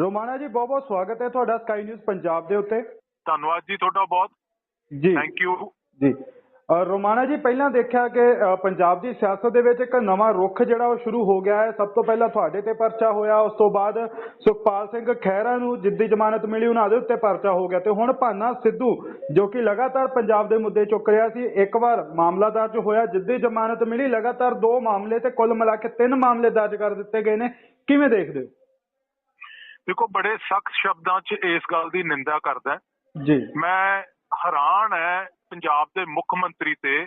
ਰੋਮਾਣਾ ਜੀ ਬਹੁਤ ਬਹੁਤ ਸਵਾਗਤ ਹੈ ਤੁਹਾਡਾ ਸਕਾਈ ਨਿਊਜ਼ ਪੰਜਾਬ ਦੇ ਉੱਤੇ। ਧੰਨਵਾਦ ਜੀ ਤੁਹਾਡਾ ਬਹੁਤ। ਜੀ। ਥੈਂਕ ਯੂ ਜੀ। ਰੋਮਾਣਾ ਜੀ ਪਹਿਲਾਂ ਦੇਖਿਆ ਕਿ ਪੰਜਾਬ ਦੀ ਸਿਆਸਤ ਦੇ ਵਿੱਚ ਇੱਕ ਨਵਾਂ ਰੁਖ ਜਿਹੜਾ ਉਹ ਸ਼ੁਰੂ ਹੋ ਗਿਆ ਹੈ। ਸਭ ਤੋਂ ਪਹਿਲਾਂ ਤੁਹਾਡੇ ਤੇ ਪਰਚਾ ਹੋਇਆ ਉਸ ਤੋਂ ਬਾਅਦ ਸੁਖਪਾਲ ਸਿੰਘ ਖਹਿਰਾ ਨੂੰ ਜਿੱਦੀ ਜ਼ਮਾਨਤ ਮਿਲੀ ਉਹਨਾਂ ਦੇ ਉੱਤੇ ਪਰਚਾ ਹੋ ਗਿਆ। ਤੇ ਹੁਣ ਭਾਨਾ ਸਿੱਧੂ ਜੋ ਕਿ ਲਗਾਤਾਰ ਪੰਜਾਬ ਦੇ ਮੁੱਦੇ ਚੁੱਕ ਰਿਹਾ ਸੀ ਇੱਕ ਵਾਰ ਮਾਮਲਾ ਦਰਜ ਹੋਇਆ ਜਿੱਦੀ ਜ਼ਮਾਨਤ ਮਿਲੀ ਲਗਾਤਾਰ ਦੋ ਮਾਮਲੇ ਤੇ ਕੁੱਲ ਮਿਲਾ ਕੇ ਤਿੰਨ ਮਾਮਲੇ ਦਰਜ ਕਰ ਦਿੱਤੇ ਗਏ ਨੇ। ਕਿਵੇਂ ਦੇਖਦੇ ਹੋ? ਦੇਖੋ ਬੜੇ ਸਖਤ ਸ਼ਬਦਾਂ 'ਚ ਇਸ ਗੱਲ ਦੀ ਨਿੰਦਾ ਕਰਦਾ ਜੀ। ਮੈਂ ਹੈਰਾਨ ਹੈ ਪੰਜਾਬ ਦੇ ਮੁੱਖ ਮੰਤਰੀ ਤੇ।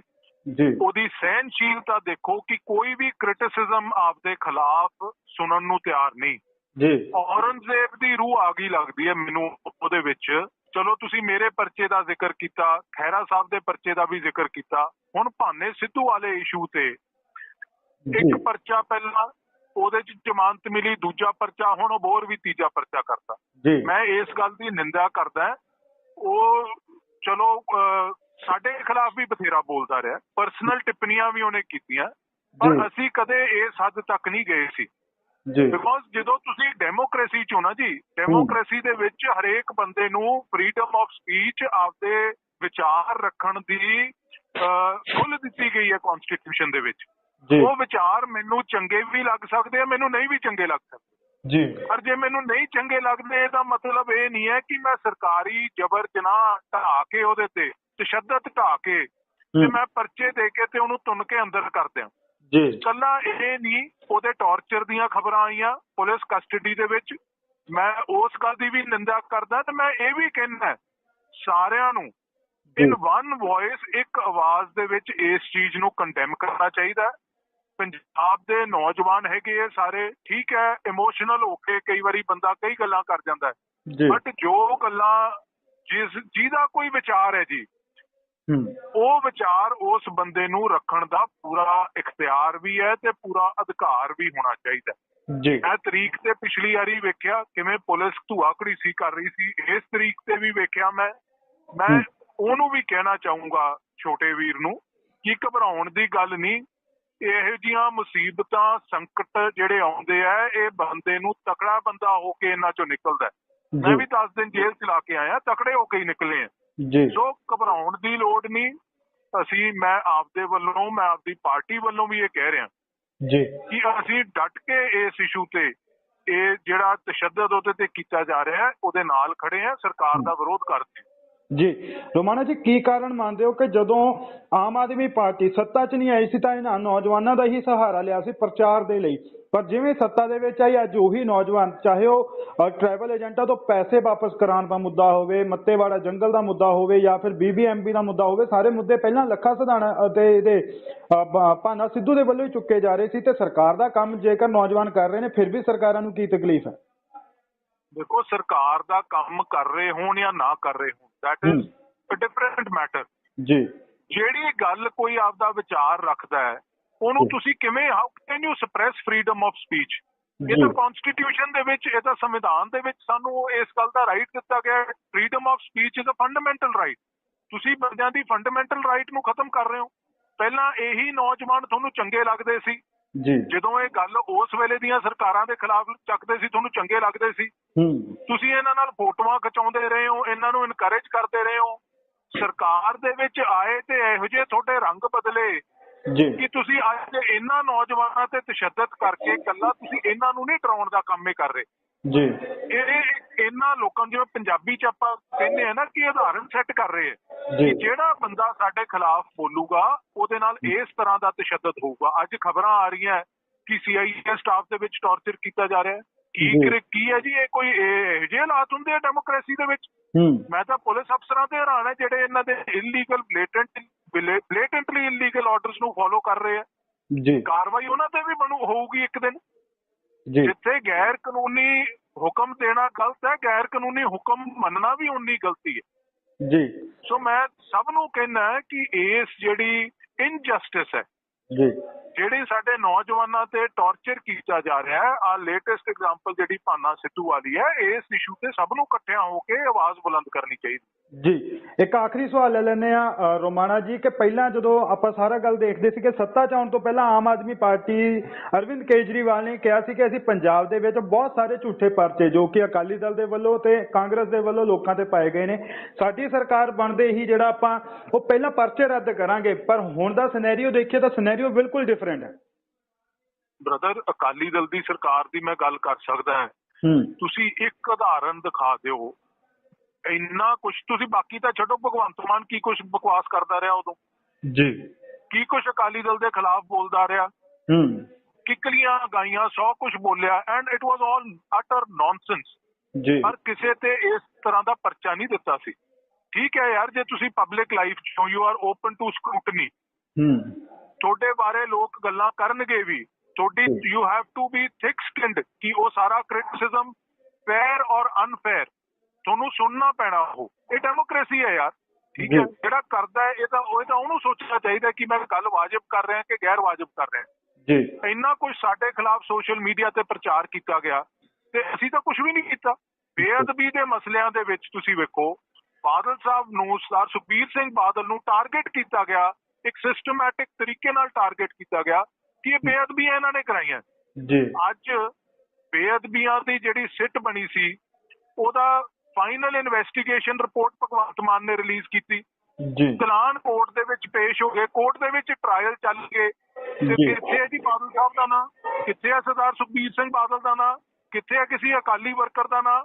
ਜੀ। ਉਹਦੀ ਸਹਿਨਸ਼ੀਲਤਾ ਦੇਖੋ ਕਿ ਕੋਈ ਵੀ ਕ੍ਰਿਟਿਸਿਜ਼ਮ ਆਪਦੇ ਖਿਲਾਫ ਸੁਣਨ ਨੂੰ ਤਿਆਰ ਨਹੀਂ। ਜੀ। ਔਰੰਗਜ਼ੇਬ ਦੀ ਰੂਹ ਆ ਗਈ ਲੱਗਦੀ ਹੈ ਮੈਨੂੰ ਉਹਦੇ ਵਿੱਚ। ਚਲੋ ਤੁਸੀਂ ਮੇਰੇ ਪਰਚੇ ਦਾ ਜ਼ਿਕਰ ਕੀਤਾ ਖੈਰਾ ਸਾਹਿਬ ਦੇ ਪਰਚੇ ਦਾ ਵੀ ਜ਼ਿਕਰ ਕੀਤਾ। ਹੁਣ ਭਾਨੇ ਸਿੱਧੂ ਵਾਲੇ ਇਸ਼ੂ ਤੇ। ਇੱਕ ਪਰਚਾ ਪਹਿਲਾਂ ਉਹਦੇ 'ਚ ਜ਼ਮਾਨਤ ਮਿਲੀ ਦੂਜਾ ਪਰਚਾ ਹੁਣ ਉਹ ਹੋਰ ਵੀ ਤੀਜਾ ਪਰਚਾ ਕਰਤਾ ਜੀ। ਮੈਂ ਇਸ ਗੱਲ ਦੀ ਨਿੰਦਾ ਕਰਦਾ ਉਹ ਚਲੋ ਸਾਡੇ ਖਿਲਾਫ ਵੀ ਬਥੇਰਾ ਬੋਲਦਾ ਰਿਹਾ। ਪਰਸਨਲ ਟਿੱਪਣੀਆਂ ਵੀ ਉਹਨੇ ਕੀਤੀਆਂ। ਪਰ। ਅਸੀਂ ਕਦੇ ਇਸ ਹੱਦ ਤੱਕ ਨਹੀਂ ਗਏ ਸੀ। ਜੀ। ਬਿਕੋਜ਼ ਜਦੋਂ ਤੁਸੀਂ ਡੈਮੋਕ੍ਰੇਸੀ ਚ ਹੋ ਨਾ ਜੀ ਡੈਮੋਕ੍ਰੇਸੀ ਦੇ ਵਿੱਚ ਹਰੇਕ ਬੰਦੇ ਨੂੰ ਫਰੀडम ਆਫ ਸਪੀਚ ਆਪਦੇ ਵਿਚਾਰ ਰੱਖਣ ਦੀ ਖੁੱਲ੍ਹ ਦਿੱਤੀ ਗਈ ਹੈ ਕਨਸਟੀਟਿਊਸ਼ਨ ਦੇ ਵਿੱਚ। ਉਹ ਵਿਚਾਰ ਮੈਨੂੰ ਚੰਗੇ ਵੀ ਲੱਗ ਸਕਦੇ ਆ ਮੈਨੂੰ ਨਹੀਂ ਵੀ ਚੰਗੇ ਲੱਗ ਸਕਦੇ। ਜੀ। ਪਰ ਜੇ ਮੈਨੂੰ ਨਹੀਂ ਚੰਗੇ ਲੱਗਦੇ ਇਹਦਾ ਮਤਲਬ ਇਹ ਨਹੀਂ ਹੈ ਕਿ ਮੈਂ ਸਰਕਾਰੀ ਜਬਰ ਜਨਾਹ ਢਾ ਕੇ ਉਹਦੇ ਤੇ ਤਸ਼ੱਦਦ ਢਾ ਕੇ ਤੇ ਮੈਂ ਪਰਚੇ ਦੇ ਕੇ ਤੇ ਉਹਨੂੰ ਤੁੰਨ ਕੇ ਅੰਦਰ ਕਰ ਦਿਆਂ। ਜੀ। ਕੱਲਾ ਇਹ ਨਹੀਂ ਉਹਦੇ ਟੌਰਚਰ ਦੀਆਂ ਖਬਰਾਂ ਆਈਆਂ ਪੁਲਿਸ ਕਸਟਡੀ ਦੇ ਵਿੱਚ। ਮੈਂ ਉਸ ਗੱਲ ਦੀ ਵੀ ਨਿੰਦਾ ਕਰਦਾ ਤੇ ਮੈਂ ਇਹ ਵੀ ਕਹਿੰਦਾ ਸਾਰਿਆਂ ਨੂੰ। ਇਨ ਵਨ ਵੌਇਸ ਇੱਕ ਆਵਾਜ਼ ਦੇ ਵਿੱਚ ਇਸ ਚੀਜ਼ ਨੂੰ ਕੰਡੈਮ ਕਰਨਾ ਚਾਹੀਦਾ। ਪੰਜਾਬ ਦੇ ਨੌਜਵਾਨ ਹੈਗੇ ਇਹ ਸਾਰੇ ਠੀਕ ਹੈ ਇਮੋਸ਼ਨਲ ਹੋ ਕੇ ਕਈ ਵਾਰੀ ਬੰਦਾ ਕਈ ਗੱਲਾਂ ਕਰ ਜਾਂਦਾ ਹੈ। ਬਟ ਜੋ ਗੱਲਾਂ ਜਿਸ ਜਿਹਦਾ ਕੋਈ ਵਿਚਾਰ ਹੈ ਜੀ ਉਹ ਵਿਚਾਰ ਉਸ ਬੰਦੇ ਨੂੰ ਰੱਖਣ ਦਾ ਪੂਰਾ ਇਖਤਿਆਰ ਵੀ ਹੈ ਤੇ ਪੂਰਾ ਅਧਿਕਾਰ ਵੀ ਹੋਣਾ ਚਾਹੀਦਾ। ਜੀ। ਮੈਂ ਤਰੀਕ ਤੇ ਪਿਛਲੀ ਵਾਰੀ ਵੇਖਿਆ ਕਿਵੇਂ ਪੁਲਿਸ ਧੂਆਕੜੀ ਸੀ ਕਰ ਰਹੀ ਸੀ ਇਸ ਤਰੀਕ ਤੇ ਵੀ ਵੇਖਿਆ ਮੈਂ। ਮੈਂ। ਉਹਨੂੰ ਵੀ ਕਹਿਣਾ ਚਾਹੂੰਗਾ ਛੋਟੇ ਵੀਰ ਨੂੰ ਕਿ ਘਬਰਾਉਣ ਦੀ ਗੱਲ ਨਹੀਂ ਇਹੋ ਜੀਆਂ ਮੁਸੀਬਤਾਂ ਸੰਕਟ ਜਿਹੜੇ ਆਉਂਦੇ ਆ ਇਹ ਬੰਦੇ ਨੂੰ ਤਕੜਾ ਬੰਦਾ ਹੋ ਕੇ ਇਹਨਾਂ ਚੋਂ ਨਿਕਲਦਾ। ਮੈਂ ਵੀ 10 ਦਿਨ ਜੇਲ੍ਹ ਚ ਲਾ ਕੇ ਆਇਆ ਤਕੜੇ ਹੋ ਕੇ ਹੀ ਨਿਕਲੇ ਆ। ਜੀ। ਸੋ ਘਬਰਾਉਣ ਦੀ ਲੋੜ ਨਹੀਂ। ਅਸੀਂ ਮੈਂ ਆਪਦੇ ਵੱਲੋਂ ਮੈਂ ਆਪਦੀ ਪਾਰਟੀ ਵੱਲੋਂ ਵੀ ਇਹ ਕਹਿ ਰਿਹਾ। ਜੀ। ਕਿ ਅਸੀਂ ਡਟ ਕੇ ਇਸ ਇਸ਼ੂ ਤੇ ਇਹ ਜਿਹੜਾ ਤਸ਼ੱਦਦ ਉਹਦੇ ਤੇ ਕੀਤਾ ਜਾ ਰਿਹਾ ਹੈ ਉਹਦੇ ਨਾਲ ਖੜੇ ਆ ਸਰਕਾਰ ਦਾ ਵਿਰੋਧ ਕਰਦੇ ਜੀ। ਰੋਮਾਨਾ ਜੀ, ਕੀ ਕਾਰਨ ਮੰਨਦੇ ਹੋ ਕਿ ਜਦੋਂ ਆਮ ਆਦਮੀ ਪਾਰਟੀ ਸੱਤਾ 'ਚ ਨਹੀਂ ਆਈ ਸੀ ਤਾਂ ਇਹਨਾਂ ਨੌਜਵਾਨਾਂ ਦਾ ਹੀ ਸਹਾਰਾ ਲਿਆ ਸੀ ਪ੍ਰਚਾਰ ਦੇ ਲਈ? ਪਰ ਜਿਵੇਂ ਸੱਤਾ ਦੇ ਵਿੱਚ ਆਈ, ਅੱਜ ਉਹੀ ਨੌਜਵਾਨ, ਚਾਹੇ ਉਹ ਟਰੈਵਲ ਏਜੰਟਾਂ ਤੋਂ ਪੈਸੇ ਵਾਪਸ ਕਰਾਉਣ ਦਾ ਮੁੱਦਾ ਹੋਵੇ, ਮੱਤੇਵਾੜਾ ਜੰਗਲ ਦਾ ਮੁੱਦਾ ਹੋਵੇ ਜਾਂ ਫਿਰ ਬੀਬੀਐਮਬੀ ਦਾ ਮੁੱਦਾ ਹੋਵੇ, ਸਾਰੇ ਮੁੱਦੇ ਪਹਿਲਾਂ ਲੱਖਾ ਸਧਾਣਾ ਅਤੇ ਇਹਦੇ ਭਾਨਾ ਸਿੱਧੂ ਦੇ ਵੱਲੋਂ ਹੀ ਚੁੱਕੇ ਜਾ ਰਹੇ ਸੀ ਤੇ ਸਰਕਾਰ ਦਾ ਕੰਮ ਜੇਕਰ ਨੌਜਵਾਨ ਕਰ ਰਹੇ ਨੇ, ਫਿਰ ਵੀ ਸਰਕਾਰਾਂ ਨੂੰ ਕੀ ਤਕਲੀਫ ਹੈ? ਦੇਖੋ, ਸਰਕਾਰ ਦਾ ਕੰਮ ਕਰ ਰਹੇ ਹੋਣ ਜਾਂ ਨਾ ਕਰ ਰਹੇ ਹੋਣ that is a different matter. ਜੀ। ਜਿਹੜੀ ਗੱਲ ਕੋਈ ਆਪਦਾ ਵਿਚਾਰ ਰੱਖਦਾ ਹੈ ਉਹਨੂੰ ਤੁਸੀਂ ਕਿਵੇਂ how can you suppress freedom of speech ਇਹ ਤਾਂ ਕਨਸਟੀਟਿਊਸ਼ਨ ਦੇ ਵਿੱਚ ਇਹ ਤਾਂ ਸੰਵਿਧਾਨ ਦੇ ਵਿੱਚ ਸਾਨੂੰ ਇਸ ਗੱਲ ਦਾ ਰਾਈਟ ਦਿੱਤਾ ਗਿਆ ਹੈ। Freedom of speech is a fundamental right ਤੁਸੀਂ ਬੰਦਿਆਂ ਦੀ ਫੰਡਾਮੈਂਟਲ ਰਾਈਟ ਨੂੰ ਖਤਮ ਕਰ ਰਹੇ ਹੋ। ਪਹਿਲਾਂ ਇਹੀ ਨੌਜਵਾਨ ਤੁਹਾਨੂੰ ਚੰਗੇ ਲੱਗਦੇ ਸੀ। ਜਦੋਂ ਇਹ ਗੱਲ ਉਸ ਵੇਲੇ ਦੀਆਂ ਸਰਕਾਰਾਂ ਦੇ ਖਿਲਾਫ ਚੱਕਦੇ ਸੀ ਤੁਹਾਨੂੰ ਚੰਗੇ ਲੱਗਦੇ ਸੀ? ਤੁਸੀਂ ਇਹਨਾਂ ਨਾਲ ਫੋਟੋਆਂ ਖਿਚਾਉਂਦੇ ਰਹੇ ਹੋ ਇਹਨਾਂ ਨੂੰ ਇਨਕਰੇਜ ਕਰਦੇ ਰਹੇ ਹੋ। ਸਰਕਾਰ ਦੇ ਵਿੱਚ ਆਏ ਤੇ ਇਹੋ ਜਿਹੇ ਤੁਹਾਡੇ ਰੰਗ ਬਦਲੇ ਜੀ। ਕਿ ਤੁਸੀਂ ਅੱਜ ਇਹਨਾਂ ਨੌਜਵਾਨਾਂ ਤੇ ਤਸ਼ੱਦਦ ਕਰਕੇ ਕੱਲਾ ਤੁਸੀਂ ਇਹਨਾਂ ਨੂੰ ਨਹੀਂ ਡਰਾਉਣ ਦਾ ਕੰਮ ਹੀ ਕਰ ਰਹੇ। ਜੀ। ਇਹ ਇਹਨਾਂ ਲੋਕਾਂ ਜਿਵੇਂ ਪੰਜਾਬੀ ਚ ਆਪਾਂ ਕਹਿੰਦੇ ਆ ਨਾ ਕਿ ਉਦਾਹਰਨ ਸੈੱਟ ਕਰ ਰਹੇ ਆ ਜੀ। ਕਿ ਜਿਹੜਾ ਬੰਦਾ ਸਾਡੇ ਖਿਲਾਫ ਬੋਲੂਗਾ ਉਹਦੇ ਨਾਲ ਇਸ ਤਰ੍ਹਾਂ ਦਾ ਤਸ਼ੱਦਦ ਹੋਊਗਾ। ਅੱਜ ਖਬਰਾਂ ਆ ਰਹੀਆਂ ਕਿ ਸੀਆਈਏ ਸਟਾਫ ਦੇ ਵਿੱਚ ਟੌਰਚਰ ਕੀਤਾ ਜਾ ਰਿਹਾ ਹੈ। ਕੀ ਜੀ। ਕਰੇ- ਕੀ ਹੈ ਜੀ ਇਹ ਕੋਈ ਇਹ ਜਿਹੇ ਹਾਲਾਤ ਹੁੰਦੇ ਆ ਡੈਮੋਕ੍ਰੇਸੀ ਦੇ ਵਿੱਚ? ਮੈਂ ਤਾਂ ਪੁਲਿਸ ਅਫਸਰਾਂ ਤੇ ਹੈਰਾਨ ਹੈ ਜਿਹੜੇ ਇਹਨਾਂ ਦੇ illegal blatant blatantly illegal orders ਨੂੰ ਫੋਲੋ ਕਰ ਰਹੇ ਆ। ਜੀ। ਕਾਰਵਾਈ ਉਹਨਾਂ ਤੇ ਵੀ ਬਣੂ ਹੋਊਗੀ ਇੱਕ ਦਿਨ। ਜੀ ਜਿੱਥੇ ਗੈਰ ਕਾਨੂੰਨੀ ਹੁਕਮ ਦੇਣਾ ਗਲਤ ਹੈ ਗੈਰ ਕਾਨੂੰਨੀ ਹੁਕਮ ਮੰਨਣਾ ਵੀ ਉਨੀ ਗਲਤੀ ਹੈ। ਜੀ। ਸੋ ਮੈਂ ਸਭ ਨੂੰ ਕਹਿਣਾ ਕਿ ਇਸ ਜਿਹੜੀ ਇਨਜਸਟਿਸ ਹੈ ਜੀ। ਜਿਹੜੀ ਸਾਡੇ ਨੌਜਵਾਨਾਂ ਤੇ ਟੌਰਚਰ ਕੀਤਾ ਜਾ ਰਿਹਾ ਹੈ ਆ ਲੇਟੈਸਟ ਐਗਜ਼ਾਮਪਲ ਜਿਹੜੀ ਭਾਨਾ ਸਿੱਧੂ ਵਾਲੀ ਹੈ ਇਸ ਇਸ਼ੂ ਤੇ ਸਭ ਨੂੰ ਇਕੱਠਿਆਂ ਹੋ ਕੇ ਆਵਾਜ਼ ਬੁਲੰਦ ਕਰਨੀ ਚਾਹੀਦੀ ਜੀ ਇੱਕ ਆਖਰੀ ਸਵਾਲ ਲੈ ਲੈਂਦੇ ਆ ਰੋਮਾਣਾ ਜੀ ਕਿ ਪਹਿਲਾਂ ਜਦੋਂ ਆਪਾਂ ਸਾਰਾ ਗੱਲ ਦੇਖਦੇ ਸੀ ਕਿ ਸੱਤਾ 'ਚ ਆਉਣ ਤੋਂ ਪਹਿਲਾਂ ਆਮ ਆਦਮੀ ਪਾਰਟੀ ਅਰਵਿੰਦ ਕੇਜਰੀਵਾਲ ਨੇ ਕਿਹਾ ਸੀ ਕਿ ਅਸੀਂ ਪੰਜਾਬ ਦੇ ਵਿੱਚ ਬਹੁਤ ਸਾਰੇ ਝੂਠੇ ਪਰਚੇ ਜੋ ਕਿ ਅਕਾਲੀ ਦਲ ਦੇ ਵੱਲੋਂ ਤੇ ਕਾਂਗਰਸ ਦੇ ਵੱਲੋਂ ਲੋਕਾਂ ਤੇ ਪਾਏ ਗਏ ਨੇ। ਸਾਡੀ ਸਰਕਾਰ ਬਣਦੇ ਹੀ ਜਿਹੜਾ ਆਪਾਂ ਉਹ ਪਹਿਲਾਂ ਪਰਚੇ ਰੱਦ ਕਰਾਂਗੇ ਪਰ ਹੁਣ ਦਾ ਸਿਨੈਰੀਓ ਦੇਖੀਏ ਤਾਂ ਸਿਨੈਰੀਓ ਬਿਲਕੁਲ ਡਿਫਰੈਂਟ ਹੈ। ਬ੍ਰਦਰ ਅਕਾਲੀ ਦਲ ਦੀ ਸਰਕਾਰ ਦੀ ਮੈਂ ਗੱਲ ਕਰ ਸਕਦਾ ਹੂੰ। ਤੁਸੀਂ ਇੱਕ ਉਦਾਹਰਨ ਦਿਖਾ ਦਿਓ ਇੰਨਾ ਕੁਝ ਤੁਸੀਂ ਬਾਕੀ ਤਾਂ ਛੱਡੋ ਭਗਵੰਤ ਮਾਨ ਕੀ ਕੁਝ ਬਕਵਾਸ ਕਰਦਾ ਰਿਹਾ ਉਦੋਂ? ਜੀ। ਕੀ ਕੁਝ ਅਕਾਲੀ ਦਲ ਦੇ ਖਿਲਾਫ ਬੋਲਦਾ ਰਿਹਾ? ਹੂੰ। ਕਿਕਲੀਆਂ ਗਾਈਆਂ ਸੌ ਕੁਝ ਬੋਲਿਆ and it was all utter nonsense ਜੀ। ਪਰ ਕਿਸੇ ਤੇ ਇਸ ਤਰ੍ਹਾਂ ਦਾ ਪਰਚਾ ਨਹੀਂ ਦਿੱਤਾ ਸੀ। ਠੀਕ ਹੈ ਯਾਰ ਜੇ ਤੁਸੀਂ ਪਬਲਿਕ ਲਾਈਫ ਚੋਂ you are open to scrutiny ਹੂੰ। ਤੁਹਾਡੇ ਬਾਰੇ ਲੋਕ ਗੱਲਾਂ ਕਰਨਗੇ ਵੀ। ਤੁਹਾਡੀ। You have to be thick skinned ਕਿ ਉਹ ਸਾਰਾ ਕ੍ਰਿਟਿਸਿਜ਼ਮ ਫੇਅਰ ਔਰ ਅਨਫੇਅਰ ਤੁਹਾਨੂੰ ਸੁਣਨਾ ਪੈਣਾ ਉਹ। ਇਹ ਡੈਮੋਕ੍ਰੇਸੀ ਹੈ ਯਾਰ। ਠੀਕ ਹੈ। ਜਿਹੜਾ ਕਰਦਾ ਹੈ ਇਹ ਤਾਂ ਉਹ ਤਾਂ ਉਹਨੂੰ ਸੋਚਣਾ ਚਾਹੀਦਾ ਕਿ ਮੈਂ ਗੱਲ ਵਾਜਬ ਕਰ ਰਿਹਾ ਕਿ ਗੈਰ ਵਾਜਬ ਕਰ ਰਿਹਾ। ਜੀ। ਇੰਨਾ ਕੁਝ ਸਾਡੇ ਖਿਲਾਫ ਸੋਸ਼ਲ ਮੀਡੀਆ ਤੇ ਪ੍ਰਚਾਰ ਕੀਤਾ ਗਿਆ ਤੇ ਅਸੀਂ ਤਾਂ ਕੁਝ ਵੀ ਨਹੀਂ ਕੀਤਾ। ਬੇਅਦਬੀ ਦੇ ਮਸਲਿਆਂ ਦੇ ਵਿੱਚ ਤੁਸੀਂ ਵੇਖੋ ਬਾਦਲ ਸਾਹਿਬ ਨੂੰ ਸਰਦਾਰ ਸੁਖਬੀਰ ਸਿੰਘ ਬਾਦਲ ਨੂੰ ਟਾਰਗੇਟ ਕੀਤਾ ਗਿਆ। ਇੱਕ ਸਿਸਟਮੈਟਿਕ ਤਰੀਕੇ ਨਾਲ ਟਾਰਗੇਟ ਕੀਤਾ ਗਿਆ ਕਿ ਇਹ ਬੇਅਦਬੀਆਂ ਇਹਨਾਂ ਨੇ ਕਰਾਈਆਂ। ਜੀ। ਅੱਜ ਬੇਅਦਬੀਆਂ ਦੀ ਜਿਹੜੀ ਸਿੱਟ ਬਣੀ ਸੀ ਉਹਦਾ final investigation report Bhagwant Mann ਨੇ ਰਿਲੀਜ਼ ਕੀਤੀ। ਜੀ। ਚਲਾਨ ਕੋਰਟ ਦੇ ਵਿੱਚ ਪੇਸ਼ ਹੋ ਗਏ। ਕੋਰਟ ਦੇ ਵਿੱਚ ਟ੍ਰਾਇਲ ਚੱਲ ਗਏ। ਕਿੱਥੇ ਹੈ ਜੀ ਬਾਦਲ ਸਾਹਿਬ ਦਾ ਨਾਂ? ਕਿੱਥੇ ਹੈ ਸਰਦਾਰ ਸੁਖਬੀਰ ਸਿੰਘ ਬਾਦਲ ਦਾ ਨਾਂ? ਕਿੱਥੇ ਹੈ ਕਿਸੇ ਅਕਾਲੀ ਵਰਕਰ ਦਾ ਨਾਂ?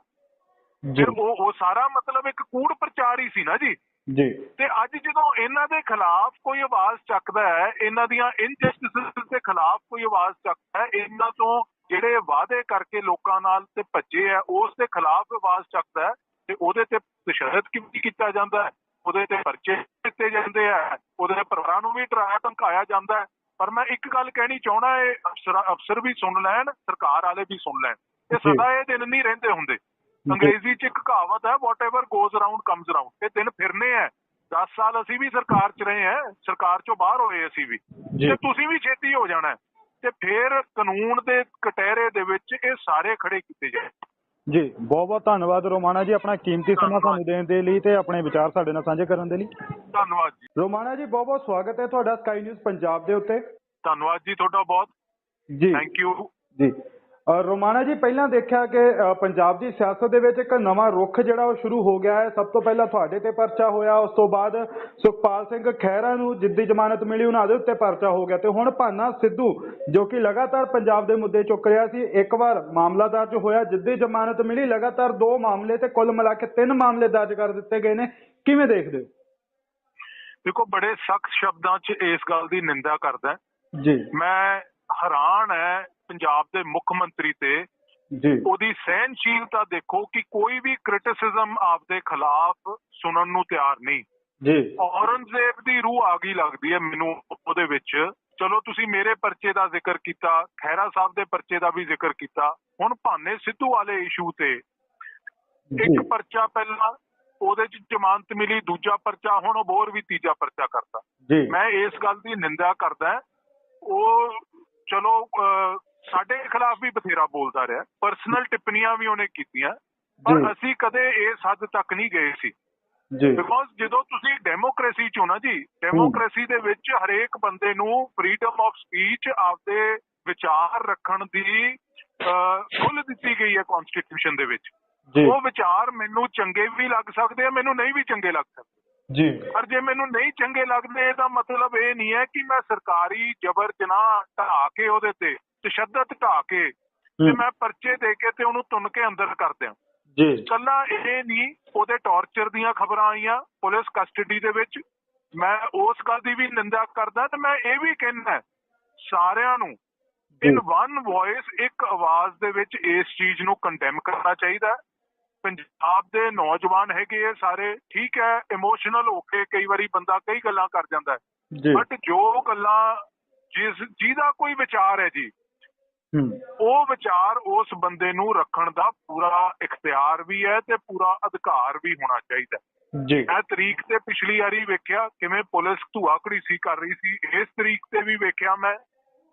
ਜੀ। ਫਿਰ ਉਹ ਉਹ ਸਾਰਾ ਮਤਲਬ ਇੱਕ ਕੂੜ ਪ੍ਰਚਾਰ ਹੀ ਸੀ ਨਾ ਜੀ। ਜੀ। ਤੇ ਅੱਜ ਜਦੋਂ ਇਹਨਾਂ ਦੇ ਖਿਲਾਫ ਕੋਈ ਆਵਾਜ਼ ਚੱਕਦਾ ਹੈ ਇਹਨਾਂ ਦੀਆਂ ਇਨਜਸਟਿਸਸ ਦੇ ਖਿਲਾਫ ਕੋਈ ਆਵਾਜ਼ ਚੱਕਦਾ ਹੈ ਇਹਨਾਂ ਤੋਂ ਜਿਹੜੇ ਵਾਅਦੇ ਕਰਕੇ ਲੋਕਾਂ ਨਾਲ ਤੇ ਭੱਜੇ ਆ ਉਸ ਦੇ ਖਿਲਾਫ ਆਵਾਜ਼ ਚੱਕਦਾ ਹੈ ਤੇ ਉਹਦੇ ਤੇ ਤਸ਼ੱਦਦ ਕਿਵੇਂ ਕੀਤਾ ਜਾਂਦਾ ਹੈ? ਉਹਦੇ ਤੇ ਪਰਚੇ ਦਿੱਤੇ ਜਾਂਦੇ ਆ ਉਹਦੇ ਪਰਿਵਾਰਾਂ ਨੂੰ ਵੀ ਡਰਾਇਆ ਧਮਕਾਇਆ ਜਾਂਦਾ ਹੈ। ਪਰ ਮੈਂ ਇੱਕ ਗੱਲ ਕਹਿਣੀ ਚਾਹਣਾ ਇਹ ਅਫਸਰ ਵੀ ਸੁਣ ਲੈਣ ਸਰਕਾਰ ਵਾਲੇ ਵੀ ਸੁਣ ਲੈਣ। ਇਹ। ਸਦਾ ਇਹ ਦਿਨ ਨਹੀਂ ਰਹਿੰਦੇ ਹੁੰਦੇ। ਅੰਗਰੇਜ਼ੀ ਚ ਇੱਕ ਕਹਾਵਤ ਹੈ what goes around comes around ਇਹ ਦਿਨ ਫਿਰਨੇ ਆ। 10 ਸਾਲ ਅਸੀਂ ਵੀ ਸਰਕਾਰ ਚ ਰਹੇ ਹਾਂ ਸਰਕਾਰ ਚੋਂ ਬਾਹਰ ਹੋਏ ਅਸੀਂ ਵੀ। ਤੇ ਤੁਸੀਂ ਵੀ ਛੇਤੀ ਹੋ ਜਾਣਾ। ਹੈ। ਤੇ ਫਿਰ ਕਾਨੂੰਨ ਦੇ ਕਟਹਿਰੇ ਦੇ ਵਿੱਚ ਇਹ ਸਾਰੇ ਖੜੇ ਕੀਤੇ ਜਾਣ। ਜੀ ਬਹੁਤ ਬਹੁਤ ਧੰਨਵਾਦ ਰੋਮਾਣਾ ਜੀ ਆਪਣਾ ਕੀਮਤੀ ਸਮਾਂ। ਸਾਨੂੰ ਦੇਣ ਦੇ ਲਈ ਤੇ ਆਪਣੇ ਵਿਚਾਰ ਸਾਡੇ ਨਾਲ ਸਾਂਝੇ ਕਰਨ ਦੇ ਲਈ। ਧੰਨਵਾਦ ਜੀ। ਰੋਮਾਣਾ ਜੀ ਬਹੁਤ ਬਹੁਤ ਸਵਾਗਤ ਹੈ ਤੁਹਾਡਾ ਸਕਾਈ ਨਿਊਜ਼ ਪੰਜਾਬ ਦੇ ਉੱਤੇ। ਧੰਨਵਾਦ ਜੀ ਤੁਹਾਡਾ ਬਹੁਤ। ਜੀ। ਥੈਂਕ ਯੂ ਜੀ। ਰੋਮਾਣਾ ਜੀ ਪਹਿਲਾਂ ਦੇਖਿਆ ਕਿ ਪੰਜਾਬ ਦੀ ਸਿਆਸਤ ਦੇ ਵਿੱਚ ਇੱਕ ਨਵਾਂ ਰੁੱਖ ਜਿਹੜਾ ਉਹ ਸ਼ੁਰੂ ਹੋ ਗਿਆ ਹੈ। ਸਭ ਤੋਂ ਪਹਿਲਾਂ ਤੁਹਾਡੇ ਤੇ ਪਰਚਾ ਹੋਇਆ ਉਸ ਤੋਂ ਬਾਅਦ ਸੁਖਪਾਲ ਸਿੰਘ ਖਹਿਰਾ ਨੂੰ ਜਿੱਦੀ ਜ਼ਮਾਨਤ ਮਿਲੀ ਉਹਨਾਂ ਦੇ ਉੱਤੇ ਪਰਚਾ ਹੋ ਗਿਆ। ਤੇ ਹੁਣ ਭਾਨਾ ਸਿੱਧੂ ਜੋ ਕਿ ਲਗਾਤਾਰ ਪੰਜਾਬ ਦੇ ਮੁੱਦੇ ਚੁੱਕ ਰਿਹਾ ਸੀ ਇੱਕ ਵਾਰ ਮਾਮਲਾ ਦਰਜ ਹੋਇਆ ਜਿੱਦੀ ਜ਼ਮਾਨਤ ਮਿਲੀ ਲਗਾਤਾਰ ਦੋ ਮਾਮਲੇ ਤੇ ਕੁੱਲ ਮਿਲਾ ਕੇ ਤਿੰਨ ਮਾਮਲੇ ਦਰਜ ਕਰ ਦਿੱਤੇ ਗਏ ਨੇ। ਕਿਵੇਂ ਦੇਖਦੇ ਹੋ? ਦੇਖੋ ਬੜੇ ਸਖਤ ਸ਼ਬਦਾਂ 'ਚ ਇਸ ਗੱਲ ਦੀ ਨਿੰਦਾ ਕਰਦਾ। ਜੀ। ਮੈਂ ਹੈਰਾਨ ਹੈ ਪੰਜਾਬ ਦੇ ਮੁੱਖ ਮੰਤਰੀ ਤੇ। ਜੀ। ਉਹਦੀ ਸਹਿਨਸ਼ੀਲਤਾ ਦੇਖੋ ਕਿ ਕੋਈ ਵੀ ਕ੍ਰਿਟਿਸਿਜ਼ਮ ਆਪਦੇ ਖਿਲਾਫ ਸੁਣਨ ਨੂੰ ਤਿਆਰ ਨਹੀਂ। ਜੀ। ਔਰੰਗਜ਼ੇਬ ਦੀ ਰੂਹ ਆ ਗਈ ਲੱਗਦੀ ਹੈ ਮੈਨੂੰ ਉਹਦੇ ਵਿੱਚ। ਚਲੋ ਤੁਸੀਂ ਮੇਰੇ ਪਰਚੇ ਦਾ ਜ਼ਿਕਰ ਕੀਤਾ ਖੈਰਾ ਸਾਹਿਬ ਦੇ ਪਰਚੇ ਦਾ ਵੀ ਜ਼ਿਕਰ ਕੀਤਾ। ਹੁਣ ਭਾਨੇ ਸਿੱਧੂ ਵਾਲੇ ਇਸ਼ੂ ਤੇ ਇੱਕ ਪਰਚਾ ਪਹਿਲਾਂ ਉਹਦੇ ਚ ਜ਼ਮਾਨਤ ਮਿਲੀ ਦੂਜਾ ਪਰਚਾ ਹੁਣ ਉਹ ਹੋਰ ਵੀ ਤੀਜਾ ਪਰਚਾ ਕਰਤਾ ਜੀ। ਮੈਂ ਇਸ ਗੱਲ ਦੀ ਨਿੰਦਾ ਕਰਦਾ ਉਹ ਚਲੋ ਸਾਡੇ ਖਿਲਾਫ ਵੀ ਬਥੇਰਾ ਬੋਲਦਾ ਰਿਹਾ। ਪਰਸਨਲ ਟਿੱਪਣੀਆਂ ਵੀ ਉਹਨੇ ਕੀਤੀਆਂ। ਪਰ। ਅਸੀਂ ਕਦੇ ਇਸ ਹੱਦ ਤੱਕ ਨਹੀਂ ਗਏ ਸੀ। ਜੀ। ਬਿਕੋਜ਼ ਜਦੋਂ ਤੁਸੀਂ ਡੈਮੋਕ੍ਰੇਸੀ ਚ ਹੋ ਨਾ ਜੀ ਡੈਮੋਕ੍ਰੇਸੀ ਦੇ ਵਿੱਚ ਹਰੇਕ ਬੰਦੇ ਨੂੰ ਫਰੀडम ਆਫ ਸਪੀਚ ਆਪਦੇ ਵਿਚਾਰ ਰੱਖਣ ਦੀ ਖੁੱਲ੍ਹ ਦਿੱਤੀ ਗਈ ਹੈ ਕਨਸਟੀਟਿਊਸ਼ਨ ਦੇ ਵਿੱਚ। ਉਹ ਵਿਚਾਰ ਮੈਨੂੰ ਚੰਗੇ ਵੀ ਲੱਗ ਸਕਦੇ ਆ ਮੈਨੂੰ ਨਹੀਂ ਵੀ ਚੰਗੇ ਲੱਗ ਸਕਦੇ। ਜੀ। ਪਰ ਜੇ ਮੈਨੂੰ ਨਹੀਂ ਚੰਗੇ ਲੱਗਦੇ ਇਹਦਾ ਮਤਲਬ ਇਹ ਨਹੀਂ ਹੈ ਕਿ ਮੈਂ ਸਰਕਾਰੀ ਜਬਰ ਜਨਾਹ ਢਾ ਕੇ ਉਹਦੇ ਤੇ ਤਸ਼ੱਦਦ ਢਾ ਕੇ ਤੇ ਮੈਂ ਪਰਚੇ ਦੇ ਕੇ ਤੇ ਉਹਨੂੰ ਤੁੰਨ ਕੇ ਅੰਦਰ ਕਰ ਦਿਆਂ। ਜੀ। ਕੱਲਾ ਇਹ ਨਹੀਂ ਉਹਦੇ ਟੌਰਚਰ ਦੀਆਂ ਖਬਰਾਂ ਆਈਆਂ ਪੁਲਿਸ ਕਸਟਡੀ ਦੇ ਵਿੱਚ। ਮੈਂ ਉਸ ਗੱਲ ਦੀ ਵੀ ਨਿੰਦਾ ਕਰਦਾ ਤੇ ਮੈਂ ਇਹ ਵੀ ਕਹਿੰਦਾ ਸਾਰਿਆਂ ਨੂੰ। ਇਨ ਵਨ ਵੌਇਸ ਇੱਕ ਆਵਾਜ਼ ਦੇ ਵਿੱਚ ਇਸ ਚੀਜ਼ ਨੂੰ ਕੰਡੈਮ ਕਰਨਾ ਚਾਹੀਦਾ। ਪੰਜਾਬ ਦੇ ਨੌਜਵਾਨ ਹੈਗੇ ਇਹ ਸਾਰੇ ਠੀਕ ਹੈ ਇਮੋਸ਼ਨਲ ਹੋ ਕੇ ਕਈ ਵਾਰੀ ਬੰਦਾ ਕਈ ਗੱਲਾਂ ਕਰ ਜਾਂਦਾ ਹੈ। ਬਟ ਜੋ ਗੱਲਾਂ ਜਿਸ ਜਿਹਦਾ ਕੋਈ ਵਿਚਾਰ ਹੈ ਜੀ ਉਹ ਵਿਚਾਰ ਉਸ ਬੰਦੇ ਨੂੰ ਰੱਖਣ ਦਾ ਪੂਰਾ ਇਖਤਿਆਰ ਵੀ ਹੈ ਤੇ ਪੂਰਾ ਅਧਿਕਾਰ ਵੀ ਹੋਣਾ ਚਾਹੀਦਾ। ਜੀ। ਮੈਂ ਤਰੀਕ ਤੇ ਪਿਛਲੀ ਵਾਰੀ ਵੇਖਿਆ ਕਿਵੇਂ ਪੁਲਿਸ ਧੂਆ ਘੜੀਸੀ ਕਰ ਰਹੀ ਸੀ ਇਸ ਤਰੀਕ ਤੇ ਵੀ ਵੇਖਿਆ ਮੈਂ।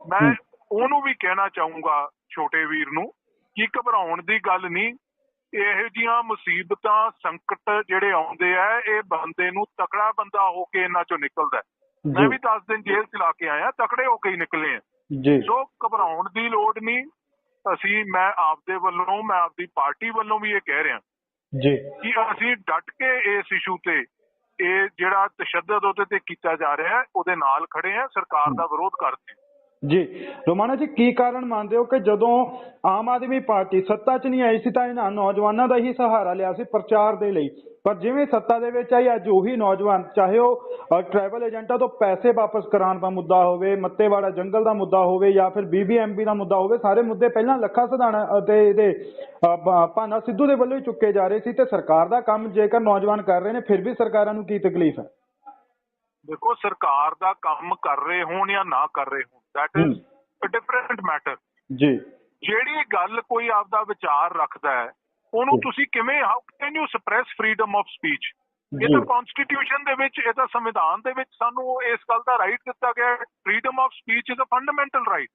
ਮੈਂ। ਉਹਨੂੰ ਵੀ ਕਹਿਣਾ ਚਾਹੂੰਗਾ ਛੋਟੇ ਵੀਰ ਨੂੰ ਕਿ ਘਬਰਾਉਣ ਦੀ ਗੱਲ ਨਹੀਂ ਇਹੋ ਜੀਆਂ ਮੁਸੀਬਤਾਂ ਸੰਕਟ ਜਿਹੜੇ ਆਉਂਦੇ ਆ ਇਹ ਬੰਦੇ ਨੂੰ ਤਕੜਾ ਬੰਦਾ ਹੋ ਕੇ ਇਹਨਾਂ ਚੋਂ ਨਿਕਲਦਾ। ਮੈਂ ਵੀ 10 ਦਿਨ ਜੇਲ੍ਹ ਚ ਲਾ ਕੇ ਆਇਆ ਤਕੜੇ ਹੋ ਕੇ ਹੀ ਨਿਕਲੇ ਆ। ਜੀ। ਸੋ ਘਬਰਾਉਣ ਦੀ ਲੋੜ ਨਹੀਂ। ਅਸੀਂ ਮੈਂ ਆਪਦੇ ਵੱਲੋਂ ਮੈਂ ਆਪਦੀ ਪਾਰਟੀ ਵੱਲੋਂ ਵੀ ਇਹ ਕਹਿ ਰਿਹਾ। ਜੀ। ਕਿ ਅਸੀਂ ਡਟ ਕੇ ਇਸ ਇਸ਼ੂ ਤੇ ਇਹ ਜਿਹੜਾ ਤਸ਼ੱਦਦ ਉਹਦੇ ਤੇ ਕੀਤਾ ਜਾ ਰਿਹਾ ਹੈ ਉਹਦੇ ਨਾਲ ਖੜੇ ਆ ਸਰਕਾਰ ਦਾ ਵਿਰੋਧ ਕਰਦੇ ਜੀ। ਰੋਮਾਨਾ ਜੀ, ਕੀ ਕਾਰਨ ਮੰਨਦੇ ਹੋ ਕਿ ਜਦੋਂ ਆਮ ਆਦਮੀ ਪਾਰਟੀ ਸੱਤਾ 'ਚ ਨਹੀਂ ਆਈ ਸੀ ਤਾਂ ਇਹਨਾਂ ਨੌਜਵਾਨਾਂ ਦਾ ਹੀ ਸਹਾਰਾ ਲਿਆ ਸੀ ਪ੍ਰਚਾਰ ਦੇ ਲਈ? ਪਰ ਜਿਵੇਂ ਸੱਤਾ ਦੇ ਵਿੱਚ ਆਈ, ਅੱਜ ਉਹੀ ਨੌਜਵਾਨ, ਚਾਹੇ ਉਹ ਟਰੈਵਲ ਏਜੰਟਾਂ ਤੋਂ ਪੈਸੇ ਵਾਪਸ ਕਰਾਉਣ ਦਾ ਮੁੱਦਾ ਹੋਵੇ, ਮੱਤੇਵਾੜਾ ਜੰਗਲ ਦਾ ਮੁੱਦਾ ਹੋਵੇ ਜਾਂ ਫਿਰ ਬੀਬੀਐਮਬੀ ਦਾ ਮੁੱਦਾ ਹੋਵੇ, ਸਾਰੇ ਮੁੱਦੇ ਪਹਿਲਾਂ ਲੱਖਾ ਸਧਾਣਾ ਅਤੇ ਇਹਦੇ ਭਾਨਾ ਸਿੱਧੂ ਦੇ ਵੱਲੋਂ ਹੀ ਚੁੱਕੇ ਜਾ ਰਹੇ ਸੀ ਤੇ ਸਰਕਾਰ ਦਾ ਕੰਮ ਜੇਕਰ ਨੌਜਵਾਨ ਕਰ ਰਹੇ ਨੇ, ਫਿਰ ਵੀ ਸਰਕਾਰਾਂ ਨੂੰ ਕੀ ਤਕਲੀਫ ਹੈ? ਦੇਖੋ ਸਰਕਾਰ ਦਾ ਕੰਮ ਕਰ ਰਹੇ ਹੋਣ ਜਾਂ ਨਾ ਕਰ ਰਹੇ ਹੋਣ that is a different matter ਜੀ। ਜਿਹੜੀ ਗੱਲ ਕੋਈ ਆਪਦਾ ਵਿਚਾਰ ਰੱਖਦਾ ਹੈ ਉਹਨੂੰ ਤੁਸੀਂ ਕਿਵੇਂ how can you suppress freedom of speech ਇਹ ਤਾਂ ਕਨਸਟੀਟਿਊਸ਼ਨ ਦੇ ਵਿੱਚ ਇਹ ਤਾਂ ਸੰਵਿਧਾਨ ਦੇ ਵਿੱਚ ਸਾਨੂੰ ਇਸ ਗੱਲ ਦਾ ਰਾਈਟ ਦਿੱਤਾ ਗਿਆ ਹੈ freedom of speech is a fundamental right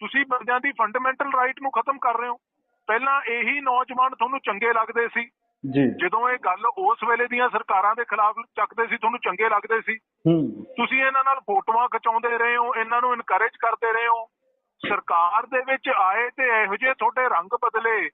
ਤੁਸੀਂ ਬੰਦਿਆਂ ਦੀ ਫੰਡਾਮੈਂਟਲ ਰਾਈਟ ਨੂੰ ਖਤਮ ਕਰ ਰਹੇ ਹੋ। ਪਹਿਲਾਂ ਇਹੀ ਨੌਜਵਾਨ ਤੁਹਾਨੂੰ ਚੰਗੇ ਲੱਗਦੇ ਸੀ ਜਦੋਂ ਇਹ ਗੱਲ ਉਸ ਵੇਲੇ ਦੀਆਂ ਸਰਕਾਰਾਂ ਦੇ ਖਿਲਾਫ ਚੱਕਦੇ ਸੀ ਤੁਹਾਨੂੰ ਚੰਗੇ ਲੱਗਦੇ ਸੀ? ਤੁਸੀਂ ਇਹਨਾਂ ਨਾਲ ਫੋਟੋਆਂ ਖਿਚਾਉਂਦੇ ਰਹੇ ਹੋ ਇਹਨਾਂ ਨੂੰ ਇਨਕਰੇਜ ਕਰਦੇ ਰਹੇ ਹੋ। ਸਰਕਾਰ ਦੇ ਵਿੱਚ ਆਏ ਤੇ ਇਹੋ ਜਿਹੇ ਤੁਹਾਡੇ ਰੰਗ ਬਦਲੇ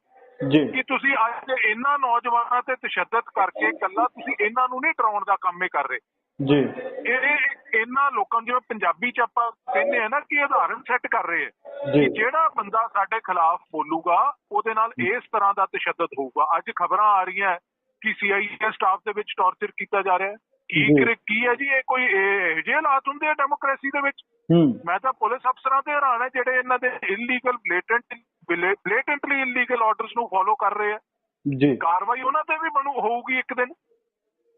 ਜੀ। ਕਿ ਤੁਸੀਂ ਅੱਜ ਇਹਨਾਂ ਨੌਜਵਾਨਾਂ ਤੇ ਤਸ਼ੱਦਦ ਕਰਕੇ ਕੱਲਾ ਤੁਸੀਂ ਇਹਨਾਂ ਨੂੰ ਨਹੀਂ ਡਰਾਉਣ ਦਾ ਕੰਮ ਹੀ ਕਰ ਰਹੇ। ਜੀ। ਇਹ ਇਹਨਾਂ ਲੋਕਾਂ ਜਿਵੇਂ ਪੰਜਾਬੀ ਚ ਆਪਾਂ ਕਹਿੰਦੇ ਆ ਨਾ ਕਿ ਉਦਾਹਰਨ ਸੈੱਟ ਕਰ ਰਹੇ ਆ ਜੀ। ਕਿ ਜਿਹੜਾ ਬੰਦਾ ਸਾਡੇ ਖਿਲਾਫ ਬੋਲੂਗਾ ਉਹਦੇ ਨਾਲ ਇਸ ਤਰ੍ਹਾਂ ਦਾ ਤਸ਼ੱਦਦ ਹੋਊਗਾ। ਅੱਜ ਖਬਰਾਂ ਆ ਰਹੀਆਂ ਕਿ ਸੀਆਈਏ ਸਟਾਫ ਦੇ ਵਿੱਚ ਟੌਰਚਰ ਕੀਤਾ ਜਾ ਰਿਹਾ ਹੈ। ਕੀ ਜੀ। ਕਰੇ- ਕੀ ਹੈ ਜੀ ਇਹ ਕੋਈ ਇਹ ਜਿਹੇ ਹਾਲਾਤ ਹੁੰਦੇ ਆ ਡੈਮੋਕ੍ਰੇਸੀ ਦੇ ਵਿੱਚ? ਮੈਂ ਤਾਂ ਪੁਲਿਸ ਅਫਸਰਾਂ ਤੇ ਹੈਰਾਨ ਹੈ ਜਿਹੜੇ ਇਹਨਾਂ ਦੇ illegal blatant blatantly illegal orders ਨੂੰ ਫੋਲੋ ਕਰ ਰਹੇ ਆ। ਜੀ। ਕਾਰਵਾਈ ਉਹਨਾਂ ਤੇ ਵੀ ਬਣੂ ਹੋਊਗੀ ਇੱਕ ਦਿਨ। ਜੀ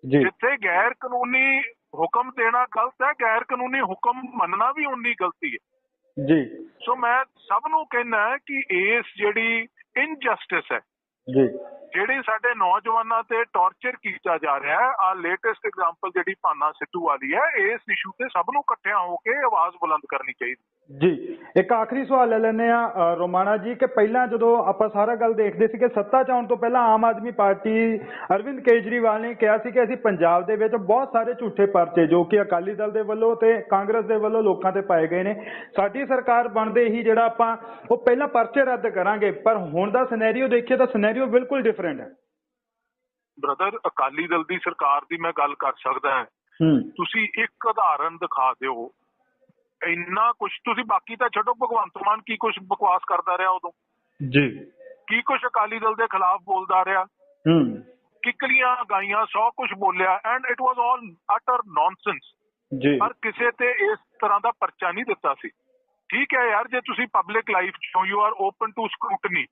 ਜਿੱਥੇ ਗੈਰ ਕਾਨੂੰਨੀ ਹੁਕਮ ਦੇਣਾ ਗਲਤ ਹੈ ਗੈਰ ਕਾਨੂੰਨੀ ਹੁਕਮ ਮੰਨਣਾ ਵੀ ਉਨੀ ਗਲਤੀ ਹੈ। ਜੀ। ਸੋ ਮੈਂ ਸਭ ਨੂੰ ਕਹਿਣਾ ਹੈ ਕਿ ਇਸ ਜਿਹੜੀ ਇਨਜਸਟਿਸ ਹੈ ਜੀ। ਜਿਹੜੀ ਸਾਡੇ ਨੌਜਵਾਨਾਂ ਤੇ ਟੌਰਚਰ ਕੀਤਾ ਜਾ ਰਿਹਾ ਹੈ ਆ ਲੇਟੈਸਟ ਐਗਜ਼ਾਮਪਲ ਜਿਹੜੀ ਭਾਨਾ ਸਿੱਧੂ ਵਾਲੀ ਹੈ, ਇਸ ਇਸ਼ੂ ਤੇ ਸਭ ਨੂੰ ਇਕੱਠਿਆਂ ਹੋ ਕੇ ਆਵਾਜ਼ ਬੁਲੰਦ ਕਰਨੀ ਚਾਹੀਦੀ ਜੀ, ਇੱਕ ਆਖਰੀ ਸਵਾਲ ਲੈ ਲੈਂਦੇ ਆ ਰੋਮਾਣਾ ਜੀ, ਕਿ ਪਹਿਲਾਂ ਜਦੋਂ ਆਪਾਂ ਸਾਰਾ ਗੱਲ ਦੇਖਦੇ ਸੀ ਕਿ ਸੱਤਾ 'ਚ ਆਉਣ ਤੋਂ ਪਹਿਲਾਂ ਆਮ ਆਦਮੀ ਪਾਰਟੀ ਅਰਵਿੰਦ ਕੇਜਰੀਵਾਲ ਨੇ ਕਿਹਾ ਸੀ ਕਿ ਅਸੀਂ ਪੰਜਾਬ ਦੇ ਵਿੱਚ ਬਹੁਤ ਸਾਰੇ ਝੂਠੇ ਪਰਚੇ, ਜੋ ਕਿ ਅਕਾਲੀ ਦਲ ਦੇ ਵੱਲੋਂ ਤੇ ਕਾਂਗਰਸ ਦੇ ਵੱਲੋਂ ਲੋਕਾਂ ਤੇ ਪਾਏ ਗਏ ਨੇ, ਸਾਡੀ ਸਰਕਾਰ ਬਣਦੇ ਹੀ ਜਿਹੜਾ ਆਪਾਂ ਉਹ ਪਹਿਲਾਂ ਪਰਚੇ ਰੱਦ ਕਰਾਂਗੇ, ਪਰ ਹੁਣ ਦਾ ਸਿਨੈਰੀਓ ਦੇਖੀਏ ਤਾਂ ਸਿਨੈਰੀਓ ਬਿਲਕੁਲ ਡਿਫਰੈਂਟ ਹੈ। ਬ੍ਰਦਰ ਅਕਾਲੀ ਦਲ ਦੀ ਸਰਕਾਰ ਦੀ ਮੈਂ ਗੱਲ ਕਰ ਸਕਦਾ ਹਾਂ। ਹੂੰ। ਤੁਸੀਂ ਇੱਕ ਉਦਾਹਰਨ ਦਿਖਾ ਦਿਓ। ਇੰਨਾ ਕੁਝ ਤੁਸੀਂ ਬਾਕੀ ਤਾਂ ਛੱਡੋ ਭਗਵੰਤ ਮਾਨ ਕੀ ਕੁਝ ਬਕਵਾਸ ਕਰਦਾ ਰਿਹਾ ਉਦੋਂ? ਜੀ। ਕੀ ਕੁਝ ਅਕਾਲੀ ਦਲ ਦੇ ਖਿਲਾਫ ਬੋਲਦਾ ਰਿਹਾ? ਹੂੰ। ਕਿਕਲੀਆਂ ਗਾਈਆਂ ਸੌ ਕੁਝ ਬੋਲਿਆ and it was all utter nonsense ਜੀ। ਪਰ ਕਿਸੇ ਤੇ ਇਸ ਤਰ੍ਹਾਂ ਦਾ ਪਰਚਾ ਨਹੀਂ ਦਿੱਤਾ ਸੀ। ਠੀਕ ਹੈ ਯਾਰ ਜੇ ਤੁਸੀਂ ਪਬਲਿਕ ਲਾਈਫ ਚੋਂ you are open to scrutiny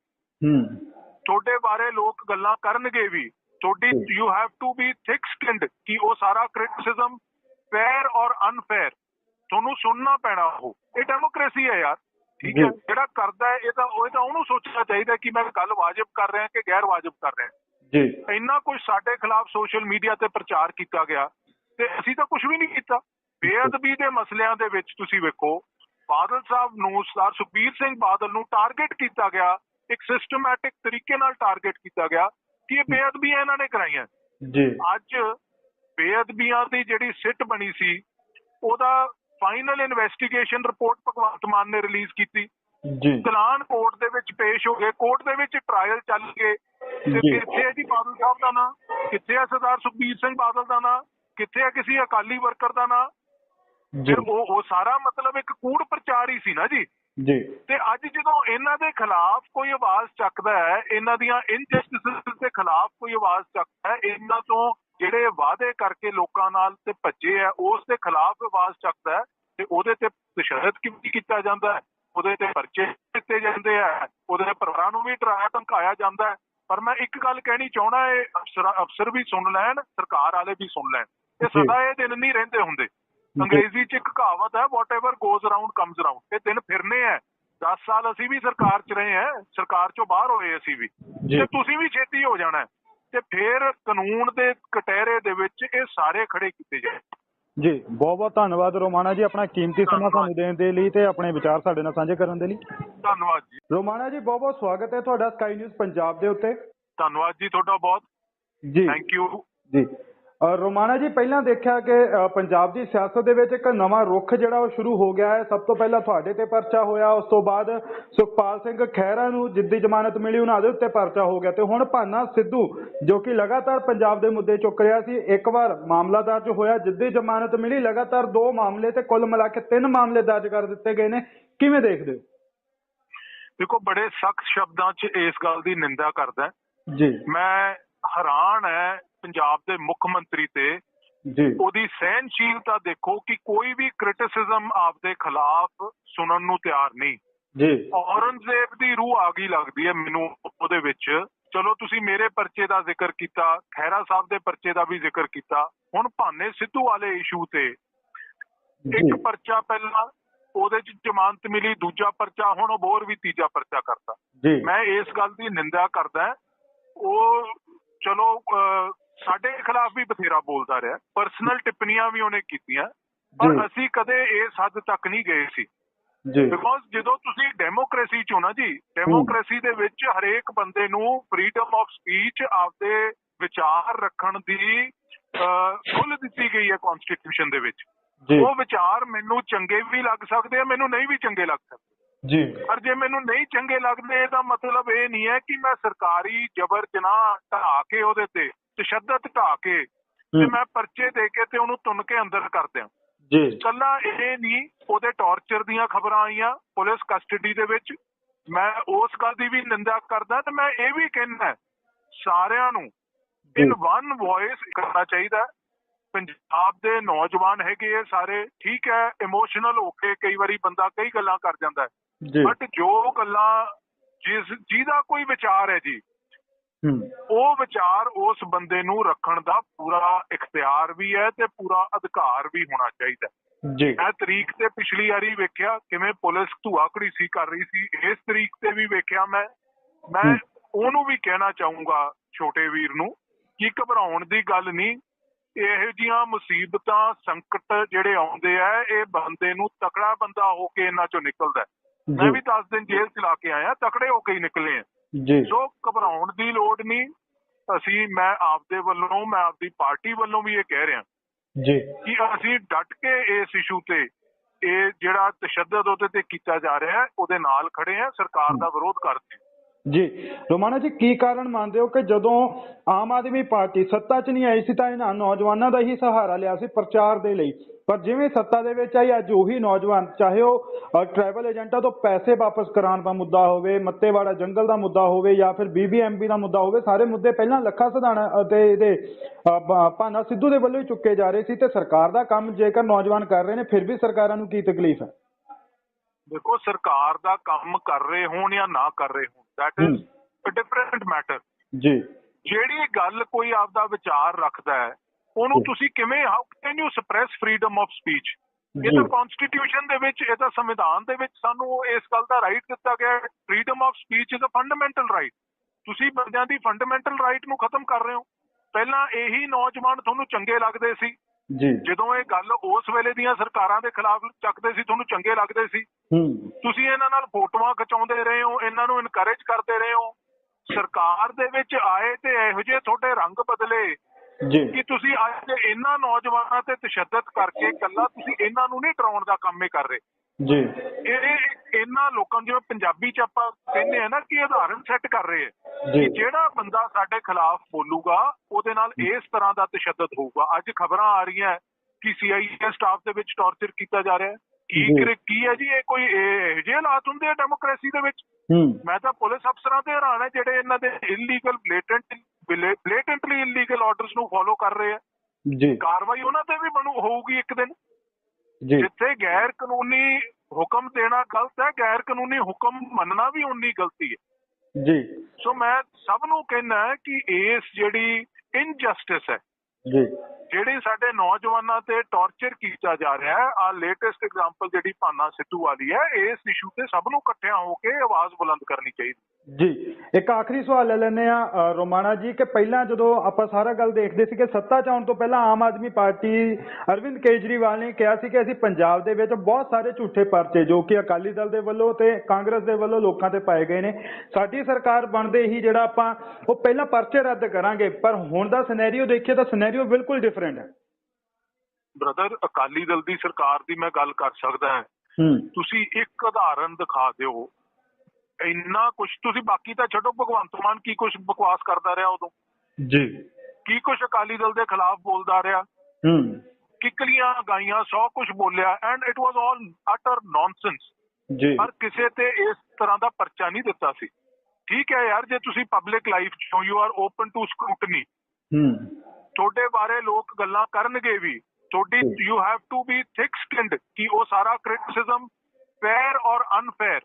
ਹੂੰ। ਤੁਹਾਡੇ ਬਾਰੇ ਲੋਕ ਗੱਲਾਂ ਕਰਨਗੇ ਵੀ। ਤੁਹਾਡੀ। You have to be thick skinned ਕਿ ਉਹ ਸਾਰਾ ਕ੍ਰਿਟਿਸਿਜ਼ਮ ਫੇਅਰ ਔਰ ਅਨਫੇਅਰ ਤੁਹਾਨੂੰ ਸੁਣਨਾ ਪੈਣਾ ਉਹ। ਇਹ ਡੈਮੋਕ੍ਰੇਸੀ ਹੈ ਯਾਰ। ਠੀਕ ਹੈ। ਜਿਹੜਾ ਕਰਦਾ ਹੈ ਇਹ ਤਾਂ ਉਹ ਤਾਂ ਉਹਨੂੰ ਸੋਚਣਾ ਚਾਹੀਦਾ ਕਿ ਮੈਂ ਗੱਲ ਵਾਜਬ ਕਰ ਰਿਹਾ ਕਿ ਗੈਰ ਵਾਜਬ ਕਰ ਰਿਹਾ। ਜੀ। ਇੰਨਾ ਕੁਝ ਸਾਡੇ ਖਿਲਾਫ ਸੋਸ਼ਲ ਮੀਡੀਆ ਤੇ ਪ੍ਰਚਾਰ ਕੀਤਾ ਗਿਆ ਤੇ ਅਸੀਂ ਤਾਂ ਕੁਝ ਵੀ ਨਹੀਂ ਕੀਤਾ। ਬੇਅਦਬੀ ਦੇ ਮਸਲਿਆਂ ਦੇ ਵਿੱਚ ਤੁਸੀਂ ਵੇਖੋ ਬਾਦਲ ਸਾਹਿਬ ਨੂੰ ਸਰਦਾਰ ਸੁਖਬੀਰ ਸਿੰਘ ਬਾਦਲ ਨੂੰ ਟਾਰਗੇਟ ਕੀਤਾ ਗਿਆ। ਇੱਕ ਸਿਸਟਮੈਟਿਕ ਤਰੀਕੇ ਨਾਲ ਟਾਰਗੇਟ ਕੀਤਾ ਗਿਆ ਕਿ ਇਹ ਬੇਅਦਬੀਆਂ ਇਹਨਾਂ ਨੇ ਕਰਾਈਆਂ। ਜੀ। ਅੱਜ ਬੇਅਦਬੀਆਂ ਦੀ ਜਿਹੜੀ ਸਿੱਟ ਬਣੀ ਸੀ ਉਹਦਾ final investigation report Bhagwant Mann ਨੇ ਰਿਲੀਜ਼ ਕੀਤੀ। ਜੀ। ਚਲਾਨ ਕੋਰਟ ਦੇ ਵਿੱਚ ਪੇਸ਼ ਹੋ ਗਏ। ਕੋਰਟ ਦੇ ਵਿੱਚ ਟ੍ਰਾਇਲ ਚੱਲ ਗਏ। ਕਿੱਥੇ ਹੈ ਜੀ ਬਾਦਲ ਸਾਹਿਬ ਦਾ ਨਾਂ? ਕਿੱਥੇ ਹੈ ਸਰਦਾਰ ਸੁਖਬੀਰ ਸਿੰਘ ਬਾਦਲ ਦਾ ਨਾਂ? ਕਿੱਥੇ ਹੈ ਕਿਸੇ ਅਕਾਲੀ ਵਰਕਰ ਦਾ ਨਾਂ? ਜੀ। ਉਹ ਸਾਰਾ ਮਤਲਬ ਇੱਕ ਕੂੜ ਪ੍ਰਚਾਰ ਹੀ ਸੀ ਨਾ ਜੀ। ਜੀ। ਤੇ ਅੱਜ ਜਦੋਂ ਇਹਨਾਂ ਦੇ ਖਿਲਾਫ ਕੋਈ ਆਵਾਜ਼ ਚੱਕਦਾ ਹੈ ਇਹਨਾਂ ਦੀਆਂ ਇਨਜਸਟਿਸਸ ਦੇ ਖਿਲਾਫ ਕੋਈ ਆਵਾਜ਼ ਚੱਕਦਾ ਹੈ ਇਹਨਾਂ ਤੋਂ ਜਿਹੜੇ ਵਾਅਦੇ ਕਰਕੇ ਲੋਕਾਂ ਨਾਲ ਤੇ ਭੱਜੇ ਆ ਉਸ ਦੇ ਖਿਲਾਫ ਆਵਾਜ਼ ਚੱਕਦਾ ਹੈ ਤੇ ਉਹਦੇ ਤੇ ਤਸ਼ੱਦਦ ਕਿਵੇਂ ਕੀਤਾ ਜਾਂਦਾ ਹੈ? ਉਹਦੇ ਤੇ ਪਰਚੇ ਦਿੱਤੇ ਜਾਂਦੇ ਆ ਉਹਦੇ ਪਰਿਵਾਰਾਂ ਨੂੰ ਵੀ ਡਰਾਇਆ ਧਮਕਾਇਆ ਜਾਂਦਾ ਹੈ। ਪਰ ਮੈਂ ਇੱਕ ਗੱਲ ਕਹਿਣੀ ਚਾਹਣਾ ਇਹ ਅਫਸਰ ਅਫਸਰ ਵੀ ਸੁਣ ਲੈਣ ਸਰਕਾਰ ਵਾਲੇ ਵੀ ਸੁਣ ਲੈਣ। ਇਹ। ਸਦਾ ਇਹ ਦਿਨ ਨਹੀਂ ਰਹਿੰਦੇ ਹੁੰਦੇ। ਅੰਗਰੇਜ਼ੀ ਚ ਇੱਕ ਕਹਾਵਤ ਹੈ whatever goes around comes around ਇਹ ਦਿਨ ਫਿਰਨੇ ਆ 10 ਸਾਲ ਅਸੀਂ ਵੀ ਸਰਕਾਰ ਚ ਰਹੇ ਹਾਂ ਸਰਕਾਰ ਚੋਂ ਬਾਹਰ ਹੋਏ ਅਸੀਂ ਵੀ। ਤੇ ਤੁਸੀਂ ਵੀ ਛੇਤੀ ਹੋ ਜਾਣਾ। ਤੇ ਫਿਰ ਕਾਨੂੰਨ ਦੇ ਕਟਹਿਰੇ ਦੇ ਵਿੱਚ ਇਹ ਸਾਰੇ ਖੜੇ ਕੀਤੇ ਜਾਣ। ਜੀ ਬਹੁਤ ਬਹੁਤ ਧੰਨਵਾਦ ਰੋਮਾਣਾ ਜੀ ਆਪਣਾ ਕੀਮਤੀ ਸਮਾਂ। ਸਾਨੂੰ ਦੇਣ ਦੇ ਲਈ ਤੇ ਆਪਣੇ ਵਿਚਾਰ ਸਾਡੇ ਨਾਲ ਸਾਂਝੇ ਕਰਨ ਦੇ ਲਈ। ਧੰਨਵਾਦ ਜੀ। ਰੋਮਾਣਾ ਜੀ ਬਹੁਤ ਬਹੁਤ ਸਵਾਗਤ ਹੈ ਤੁਹਾਡਾ ਸਕਾਈ ਨਿਊਜ਼ ਪੰਜਾਬ ਦੇ ਉੱਤੇ। ਧੰਨਵਾਦ ਜੀ ਤੁਹਾਡਾ ਬਹੁਤ। ਜੀ। ਥੈਂਕ ਯੂ ਜੀ। ਰੋਮਾਣਾ ਜੀ ਪਹਿਲਾਂ ਦੇਖਿਆ ਕਿ ਪੰਜਾਬ ਦੀ ਸਿਆਸਤ ਦੇ ਵਿੱਚ ਇੱਕ ਨਵਾਂ ਰੁੱਖ ਜਿਹੜਾ ਉਹ ਸ਼ੁਰੂ ਹੋ ਗਿਆ ਹੈ। ਸਭ ਤੋਂ ਪਹਿਲਾਂ ਤੁਹਾਡੇ ਤੇ ਪਰਚਾ ਹੋਇਆ ਉਸ ਤੋਂ ਬਾਅਦ ਸੁਖਪਾਲ ਸਿੰਘ ਖਹਿਰਾ ਨੂੰ ਜਿੱਦੀ ਜ਼ਮਾਨਤ ਮਿਲੀ ਉਹਨਾਂ ਦੇ ਉੱਤੇ ਪਰਚਾ ਹੋ ਗਿਆ। ਤੇ ਹੁਣ ਭਾਨਾ ਸਿੱਧੂ ਜੋ ਕਿ ਲਗਾਤਾਰ ਪੰਜਾਬ ਦੇ ਮੁੱਦੇ ਚੁੱਕ ਰਿਹਾ ਸੀ ਇੱਕ ਵਾਰ ਮਾਮਲਾ ਦਰਜ ਹੋਇਆ ਜਿੱਦੀ ਜ਼ਮਾਨਤ ਮਿਲੀ ਲਗਾਤਾਰ ਦੋ ਮਾਮਲੇ ਤੇ ਕੁੱਲ ਮਿਲਾ ਕੇ ਤਿੰਨ ਮਾਮਲੇ ਦਰਜ ਕਰ ਦਿੱਤੇ ਗਏ ਨੇ। ਕਿਵੇਂ ਦੇਖਦੇ ਹੋ? ਦੇਖੋ ਬੜੇ ਸਖਤ ਸ਼ਬਦਾਂ 'ਚ ਇਸ ਗੱਲ ਦੀ ਨਿੰਦਾ ਕਰਦਾ ਜੀ। ਮੈਂ ਹੈਰਾਨ ਹੈ ਪੰਜਾਬ ਦੇ ਮੁੱਖ ਮੰਤਰੀ ਤੇ ਜੀ। ਉਹਦੀ ਸਹਿਨਸ਼ੀਲਤਾ ਦੇਖੋ ਕਿ ਕੋਈ ਵੀ ਕ੍ਰਿਟਿਸਿਜ਼ਮ ਆਪਦੇ ਖਿਲਾਫ ਸੁਣਨ ਨੂੰ ਤਿਆਰ ਨਹੀਂ। ਜੀ। ਔਰੰਗਜ਼ੇਬ ਦੀ ਰੂਹ ਆ ਗਈ ਲੱਗਦੀ ਹੈ ਮੈਨੂੰ ਉਹਦੇ ਵਿੱਚ। ਚਲੋ ਤੁਸੀਂ ਮੇਰੇ ਪਰਚੇ ਦਾ ਜ਼ਿਕਰ ਕੀਤਾ ਖੈਰਾ ਸਾਹਿਬ ਦੇ ਪਰਚੇ ਦਾ ਵੀ ਜ਼ਿਕਰ ਕੀਤਾ। ਹੁਣ ਭਾਨੇ ਸਿੱਧੂ ਵਾਲੇ ਇਸ਼ੂ ਤੇ ਇੱਕ ਪਰਚਾ ਪਹਿਲਾਂ ਉਹਦੇ ਚ ਜ਼ਮਾਨਤ ਮਿਲੀ ਦੂਜਾ ਪਰਚਾ ਹੁਣ ਉਹ ਹੋਰ ਵੀ ਤੀਜਾ ਪਰਚਾ ਕਰਤਾ ਜੀ। ਮੈਂ ਇਸ ਗੱਲ ਦੀ ਨਿੰਦਾ ਕਰਦਾ। ਉਹ ਚਲੋ ਸਾਡੇ ਖਿਲਾਫ ਵੀ ਬਥੇਰਾ ਬੋਲਦਾ ਰਿਹਾ ਪਰਸਨਲ ਟਿੱਪਣੀਆਂ ਵੀ ਉਹਨੇ ਕੀਤੀਆਂ। ਪਰ ਅਸੀਂ ਕਦੇ ਇਸ ਹੱਦ ਤੱਕ ਨਹੀਂ ਗਏ ਸੀ। ਜੀ। ਬਿਕੋਜ਼ ਜਦੋਂ ਤੁਸੀਂ ਡੈਮੋਕ੍ਰੇਸੀ ਚ ਹੋ ਨਾ ਜੀ ਡੈਮੋਕ੍ਰੇਸੀ ਦੇ ਵਿੱਚ ਹਰੇਕ ਬੰਦੇ ਨੂੰ ਫਰੀडम ਆਫ ਸਪੀਚ ਆਪਦੇ ਵਿਚਾਰ ਰੱਖਣ ਦੀ ਖੁੱਲ੍ਹ ਦਿੱਤੀ ਗਈ ਹੈ ਕਨਸਟੀਟਿਊਸ਼ਨ ਦੇ ਵਿੱਚ। ਉਹ ਵਿਚਾਰ ਮੈਨੂੰ ਚੰਗੇ ਵੀ ਲੱਗ ਸਕਦੇ ਆ ਮੈਨੂੰ ਨਹੀਂ ਵੀ ਚੰਗੇ ਲੱਗ ਸਕਦੇ। ਜੀ। ਪਰ ਜੇ ਮੈਨੂੰ ਨਹੀਂ ਚੰਗੇ ਲੱਗਦੇ ਇਹਦਾ ਮਤਲਬ ਇਹ ਨਹੀਂ ਹੈ ਕਿ ਮੈਂ ਸਰਕਾਰੀ ਜ਼ਬਰ ਜਨਾਹ ਢਾ ਕੇ ਉਹਦੇ ਤੇ ਤਸ਼ੱਦਦ ਢਾ ਕੇ ਤੇ। ਮੈਂ ਪਰਚੇ ਦੇ ਕੇ ਤੇ ਉਹਨੂੰ ਤੁੰਨ ਕੇ ਅੰਦਰ ਕਰ ਦਿਆਂ। ਜੀ। ਕੱਲਾ ਇਹ ਨਹੀਂ ਉਹਦੇ ਟੌਰਚਰ ਦੀਆਂ ਖਬਰਾਂ ਆਈਆਂ ਪੁਲਿਸ ਕਸਟਡੀ ਦੇ ਵਿੱਚ। ਮੈਂ ਉਸ ਗੱਲ ਦੀ ਵੀ ਨਿੰਦਾ ਕਰਦਾ ਤੇ ਮੈਂ ਇਹ ਵੀ ਕਹਿੰਦਾ ਸਾਰਿਆਂ ਨੂੰ ਇਨ ਵਨ ਵੌਇਸ ਕਰਨਾ ਚਾਹੀਦਾ। ਪੰਜਾਬ ਦੇ ਨੌਜਵਾਨ ਹੈਗੇ ਇਹ ਸਾਰੇ ਠੀਕ ਹੈ ਇਮੋਸ਼ਨਲ ਹੋ ਕੇ ਕਈ ਵਾਰੀ ਬੰਦਾ ਕਈ ਗੱਲਾਂ ਕਰ ਜਾਂਦਾ ਹੈ। ਬਟ ਜੋ ਗੱਲਾਂ ਜਿਸ ਜਿਹਦਾ ਕੋਈ ਵਿਚਾਰ ਹੈ ਜੀ ਉਹ ਵਿਚਾਰ ਉਸ ਬੰਦੇ ਨੂੰ ਰੱਖਣ ਦਾ ਪੂਰਾ ਇਖਤਿਆਰ ਵੀ ਹੈ ਤੇ ਪੂਰਾ ਅਧਿਕਾਰ ਵੀ ਹੋਣਾ ਚਾਹੀਦਾ। ਜੀ। ਮੈਂ ਤਰੀਕ ਤੇ ਪਿਛਲੀ ਵਾਰੀ ਵੇਖਿਆ ਕਿਵੇਂ ਪੁਲਿਸ ਧੂਆਕੜੀ ਸੀ ਕਰ ਰਹੀ ਸੀ। ਇਸ ਤਰੀਕ ਤੇ ਵੀ ਵੇਖਿਆ ਮੈਂ। ਮੈਂ। ਉਹਨੂੰ ਵੀ ਕਹਿਣਾ ਚਾਹੂੰਗਾ ਛੋਟੇ ਵੀਰ ਨੂੰ ਕਿ ਘਬਰਾਉਣ ਦੀ ਗੱਲ ਨਹੀਂ। ਇਹੋ ਜੀਆਂ ਮੁਸੀਬਤਾਂ ਸੰਕਟ ਜਿਹੜੇ ਆਉਂਦੇ ਆ ਇਹ ਬੰਦੇ ਨੂੰ ਤਕੜਾ ਬੰਦਾ ਹੋ ਕੇ ਇਹਨਾਂ ਚੋਂ ਨਿਕਲਦਾ। ਮੈਂ ਵੀ 10 ਦਿਨ ਜੇਲ੍ਹ ਚ ਲਾ ਕੇ ਆਇਆ ਤਕੜੇ ਹੋ ਕੇ ਹੀ ਨਿਕਲੇ ਆ। ਜੀ। ਸੋ ਘਬਰਾਉਣ ਦੀ ਲੋੜ ਨਹੀਂ ਅਸੀਂ ਮੈਂ ਆਪਦੇ ਵੱਲੋਂ ਮੈਂ ਆਪਦੀ ਪਾਰਟੀ ਵੱਲੋਂ ਵੀ ਇਹ ਕਹਿ ਰਿਹਾ। ਜੀ। ਕਿ ਅਸੀਂ ਡਟ ਕੇ ਇਸ ਇਸ਼ੂ ਤੇ ਇਹ ਜਿਹੜਾ ਤਸ਼ੱਦਦ ਉਹਦੇ ਤੇ ਕੀਤਾ ਜਾ ਰਿਹਾ ਹੈ ਉਹਦੇ ਨਾਲ ਖੜੇ ਆ ਸਰਕਾਰ ਦਾ ਵਿਰੋਧ ਕਰਦੇ ਜੀ। ਰੋਮਾਨਾ ਜੀ ਕੀ ਕਾਰਨ ਮੰਨਦੇ ਹੋ ਕਿ ਜਦੋਂ ਆਮ ਆਦਮੀ ਪਾਰਟੀ ਸੱਤਾ 'ਚ ਨਹੀਂ ਆਈ ਸੀ ਤਾਂ ਇਹਨਾਂ ਨੌਜਵਾਨਾਂ ਦਾ ਹੀ ਸਹਾਰਾ ਲਿਆ ਸੀ ਪ੍ਰਚਾਰ ਦੇ ਲਈ? ਪਰ ਜਿਵੇਂ ਸੱਤਾ ਦੇ ਵਿੱਚ ਆਈ ਅੱਜ ਉਹੀ ਨੌਜਵਾਨ ਚਾਹੇ ਉਹ ਟਰੈਵਲ ਏਜੰਟਾਂ ਤੋਂ ਪੈਸੇ ਵਾਪਸ ਕਰਾਉਣ ਦਾ ਮੁੱਦਾ ਹੋਵੇ ਮੱਤੇਵਾੜਾ ਜੰਗਲ ਦਾ ਮੁੱਦਾ ਹੋਵੇ ਜਾਂ ਫਿਰ ਬੀਬੀਐਮਬੀ ਦਾ ਮੁੱਦਾ ਹੋਵੇ ਸਾਰੇ ਮੁੱਦੇ ਪਹਿਲਾਂ ਲੱਖਾ ਸਧਾਣਾ ਅਤੇ ਇਹਦੇ ਭਾਨਾ ਸਿੱਧੂ ਦੇ ਵੱਲੋਂ ਹੀ ਚੁੱਕੇ ਜਾ ਰਹੇ ਸੀ ਤੇ ਸਰਕਾਰ ਦਾ ਕੰਮ ਜੇਕਰ ਨੌਜਵਾਨ ਕਰ ਰਹੇ ਨੇ ਫਿਰ ਵੀ ਸਰਕਾਰਾਂ ਨੂੰ ਕੀ ਤਕਲੀਫ ਹੈ? ਦੇਖੋ ਸਰਕਾਰ ਦਾ ਕੰਮ ਕਰ ਰਹੇ ਹੋਣ ਜਾਂ ਨਾ ਕਰ ਰਹੇ ਹੋਣ that is a different matter ਜੀ। ਜਿਹੜੀ ਗੱਲ ਕੋਈ ਆਪਦਾ ਵਿਚਾਰ ਰੱਖਦਾ ਹੈ ਉਹਨੂੰ ਤੁਸੀਂ ਕਿਵੇਂ how can you suppress freedom of speech ਇਹ ਤਾਂ ਕਨਸਟੀਟਿਊਸ਼ਨ ਦੇ ਵਿੱਚ ਇਹ ਤਾਂ ਸੰਵਿਧਾਨ ਦੇ ਵਿੱਚ ਸਾਨੂੰ ਇਸ ਗੱਲ ਦਾ ਰਾਈਟ ਦਿੱਤਾ ਗਿਆ ਹੈ। Freedom of speech is a fundamental right ਤੁਸੀਂ ਬੰਦਿਆਂ ਦੀ ਫੰਡਾਮੈਂਟਲ ਰਾਈਟ ਨੂੰ ਖਤਮ ਕਰ ਰਹੇ ਹੋ। ਪਹਿਲਾਂ ਇਹੀ ਨੌਜਵਾਨ ਤੁਹਾਨੂੰ ਚੰਗੇ ਲੱਗਦੇ ਸੀ। ਜੀ। ਜਦੋਂ ਇਹ ਗੱਲ ਉਸ ਵੇਲੇ ਦੀਆਂ ਸਰਕਾਰਾਂ ਦੇ ਖਿਲਾਫ ਚੱਕਦੇ ਸੀ ਤੁਹਾਨੂੰ ਚੰਗੇ ਲੱਗਦੇ ਸੀ। ਤੁਸੀਂ ਇਹਨਾਂ ਨਾਲ ਫੋਟੋਆਂ ਖਿਚਾਉਂਦੇ ਰਹੇ ਹੋ ਇਹਨਾਂ ਨੂੰ ਇਨਕਰੇਜ ਕਰਦੇ ਰਹੇ ਹੋ। ਸਰਕਾਰ ਦੇ ਵਿੱਚ ਆਏ ਤੇ ਇਹੋ ਜਿਹੇ ਤੁਹਾਡੇ ਰੰਗ ਬਦਲੇ। ਜੀ। ਕਿ ਤੁਸੀਂ ਅੱਜ ਇਹਨਾਂ ਨੌਜਵਾਨਾਂ ਤੇ ਤਸ਼ੱਦਦ ਕਰਕੇ ਕੱਲਾ ਤੁਸੀਂ ਇਹਨਾਂ ਨੂੰ ਨਹੀਂ ਡਰਾਉਣ ਦਾ ਕੰਮ ਹੀ ਕਰ ਰਹੇ। ਜੀ। ਇਹ ਇਹਨਾਂ ਲੋਕਾਂ ਜਿਵੇਂ ਪੰਜਾਬੀ ਚ ਆਪਾਂ ਕਹਿੰਦੇ ਆ ਨਾ ਕਿ ਉਦਾਹਰਨ ਸੈੱਟ ਕਰ ਰਹੇ ਆ ਕਿ ਜਿਹੜਾ ਬੰਦਾ ਸਾਡੇ ਖਿਲਾਫ ਬੋਲੂਗਾ ਉਹਦੇ ਨਾਲ ਇਸ ਤਰ੍ਹਾਂ ਦਾ ਤਸ਼ੱਦਦ ਹੋਊਗਾ। ਅੱਜ ਖਬਰਾਂ ਆ ਰਹੀਆਂ ਕਿ ਸੀਆਈਏ ਸਟਾਫ ਦੇ ਵਿੱਚ ਟੌਰਚਰ ਕੀਤਾ ਜਾ ਰਿਹਾ ਹੈ। ਕੀ ਜੀ। ਕਰੇ- ਕੀ ਹੈ ਜੀ? ਇਹ ਕੋਈ ਇਹ ਜਿਹੇ ਹਾਲਾਤ ਹੁੰਦੇ ਆ ਡੈਮੋਕ੍ਰੇਸੀ ਦੇ ਵਿੱਚ? ਮੈਂ ਤਾਂ ਪੁਲਿਸ ਅਫਸਰਾਂ ਤੇ ਹੈਰਾਨ ਹੈ ਜਿਹੜੇ ਇਹਨਾਂ ਦੇ illegal blatant blatantly illegal orders ਨੂੰ ਫੋਲੋ ਕਰ ਰਹੇ ਆ। ਜੀ। ਕਾਰਵਾਈ ਉਹਨਾਂ ਤੇ ਵੀ ਬਣੂ ਹੋਊਗੀ ਇੱਕ ਦਿਨ। ਜੀ। ਜਿੱਥੇ ਗੈਰ ਕਾਨੂੰਨੀ ਹੁਕਮ ਦੇਣਾ ਗਲਤ ਹੈ ਗੈਰ ਕਾਨੂੰਨੀ ਹੁਕਮ ਮੰਨਣਾ ਵੀ ਉਨੀ ਗਲਤੀ ਹੈ। ਜੀ। ਸੋ ਮੈਂ ਸਭ ਨੂੰ ਕਹਿਣਾ ਕਿ ਇਸ ਜਿਹੜੀ ਇਨਜਸਟਿਸ ਹੈ ਜੀ। ਜਿਹੜੇ ਸਾਡੇ ਨੌਜਵਾਨਾਂ ਤੇ ਟੌਰਚਰ ਕੀਤਾ ਜਾ ਰਿਹਾ ਹੈ ਆ ਲੇਟੈਸਟ ਐਗਜ਼ਾਮਪਲ ਜਿਹੜੀ ਭਾਨਾ ਸਿੱਧੂ ਵਾਲੀ ਹੈ ਇਸ ਇਸ਼ੂ ਤੇ ਸਭ ਨੂੰ ਇਕੱਠਿਆਂ ਹੋ ਕੇ ਆਵਾਜ਼ ਬੁਲੰਦ ਕਰਨੀ ਚਾਹੀਦੀ। ਜੀ ਇੱਕ ਆਖਰੀ ਸਵਾਲ ਲੈ ਲੈਂਦੇ ਆ ਰੋਮਾਣਾ ਜੀ ਕਿ ਪਹਿਲਾਂ ਜਦੋਂ ਆਪਾਂ ਸਾਰਾ ਗੱਲ ਦੇਖਦੇ ਸੀ ਕਿ ਸੱਤਾ 'ਚ ਆਉਣ ਤੋਂ ਪਹਿਲਾਂ ਆਮ ਆਦਮੀ ਪਾਰਟੀ ਅਰਵਿੰਦ ਕੇਜਰੀਵਾਲ ਨੇ ਕਿਹਾ ਸੀ ਕਿ ਅਸੀਂ ਪੰਜਾਬ ਦੇ ਵਿੱਚ ਬਹੁਤ ਸਾਰੇ ਝੂਠੇ ਪਰਚੇ ਜੋ ਕਿ ਅਕਾਲੀ ਦਲ ਦੇ ਵੱਲੋਂ ਤੇ ਕਾਂਗਰਸ ਦੇ ਵੱਲੋਂ ਲੋਕਾਂ ਤੇ ਪਾਏ ਗਏ ਨੇ ਸਾਡੀ ਸਰਕਾਰ ਬਣਦੇ ਹੀ ਜਿਹੜਾ ਆਪਾਂ ਉਹ ਪਹਿਲਾਂ ਪਰਚੇ ਰੱਦ ਕਰਾਂਗੇ ਪਰ ਹੁਣ ਦਾ ਸਿਨੈਰੀਓ ਦੇਖੀਏ ਤਾਂ ਸਿਨੈਰੀਓ ਬਿਲਕੁਲ ਡਿਫਰੈਂਟ ਹੈ। ਬ੍ਰਦਰ ਅਕਾਲੀ ਦਲ ਦੀ ਸਰਕਾਰ ਦੀ ਮੈਂ ਗੱਲ ਕਰ ਸਕਦਾ ਹਾਂ। ਹੂੰ। ਤੁਸੀਂ ਇੱਕ ਉਦਾਹਰਨ ਦਿਖਾ ਦਿਓ। ਇੰਨਾ ਕੁਝ ਤੁਸੀਂ ਬਾਕੀ ਤਾਂ ਛੱਡੋ ਭਗਵੰਤ ਮਾਨ ਕੀ ਕੁਝ ਬਕਵਾਸ ਕਰਦਾ ਰਿਹਾ ਉਦੋਂ? ਜੀ। ਕੀ ਕੁਝ ਅਕਾਲੀ ਦਲ ਦੇ ਖਿਲਾਫ ਬੋਲਦਾ ਰਿਹਾ? ਹੂੰ। ਕਿਕਲੀਆਂ ਗਾਈਆਂ ਸੌ ਕੁਝ ਬੋਲਿਆ and it was all utter nonsense ਜੀ। ਪਰ ਕਿਸੇ ਤੇ ਇਸ ਤਰ੍ਹਾਂ ਦਾ ਪਰਚਾ ਨਹੀਂ ਦਿੱਤਾ ਸੀ। ਠੀਕ ਹੈ ਯਾਰ ਜੇ ਤੁਸੀਂ ਪਬਲਿਕ ਲਾਈਫ ਚੋਂ you are open to scrutiny ਹੂੰ। ਤੁਹਾਡੇ ਬਾਰੇ ਲੋਕ ਗੱਲਾਂ ਕਰਨਗੇ ਵੀ। ਤੁਹਾਡੀ you have to be thick skinned ਕਿ ਉਹ ਸਾਰਾ ਕ੍ਰਿਟਿਸਿਜ਼ਮ ਫੇਅਰ ਔਰ ਅਨਫੇਅਰ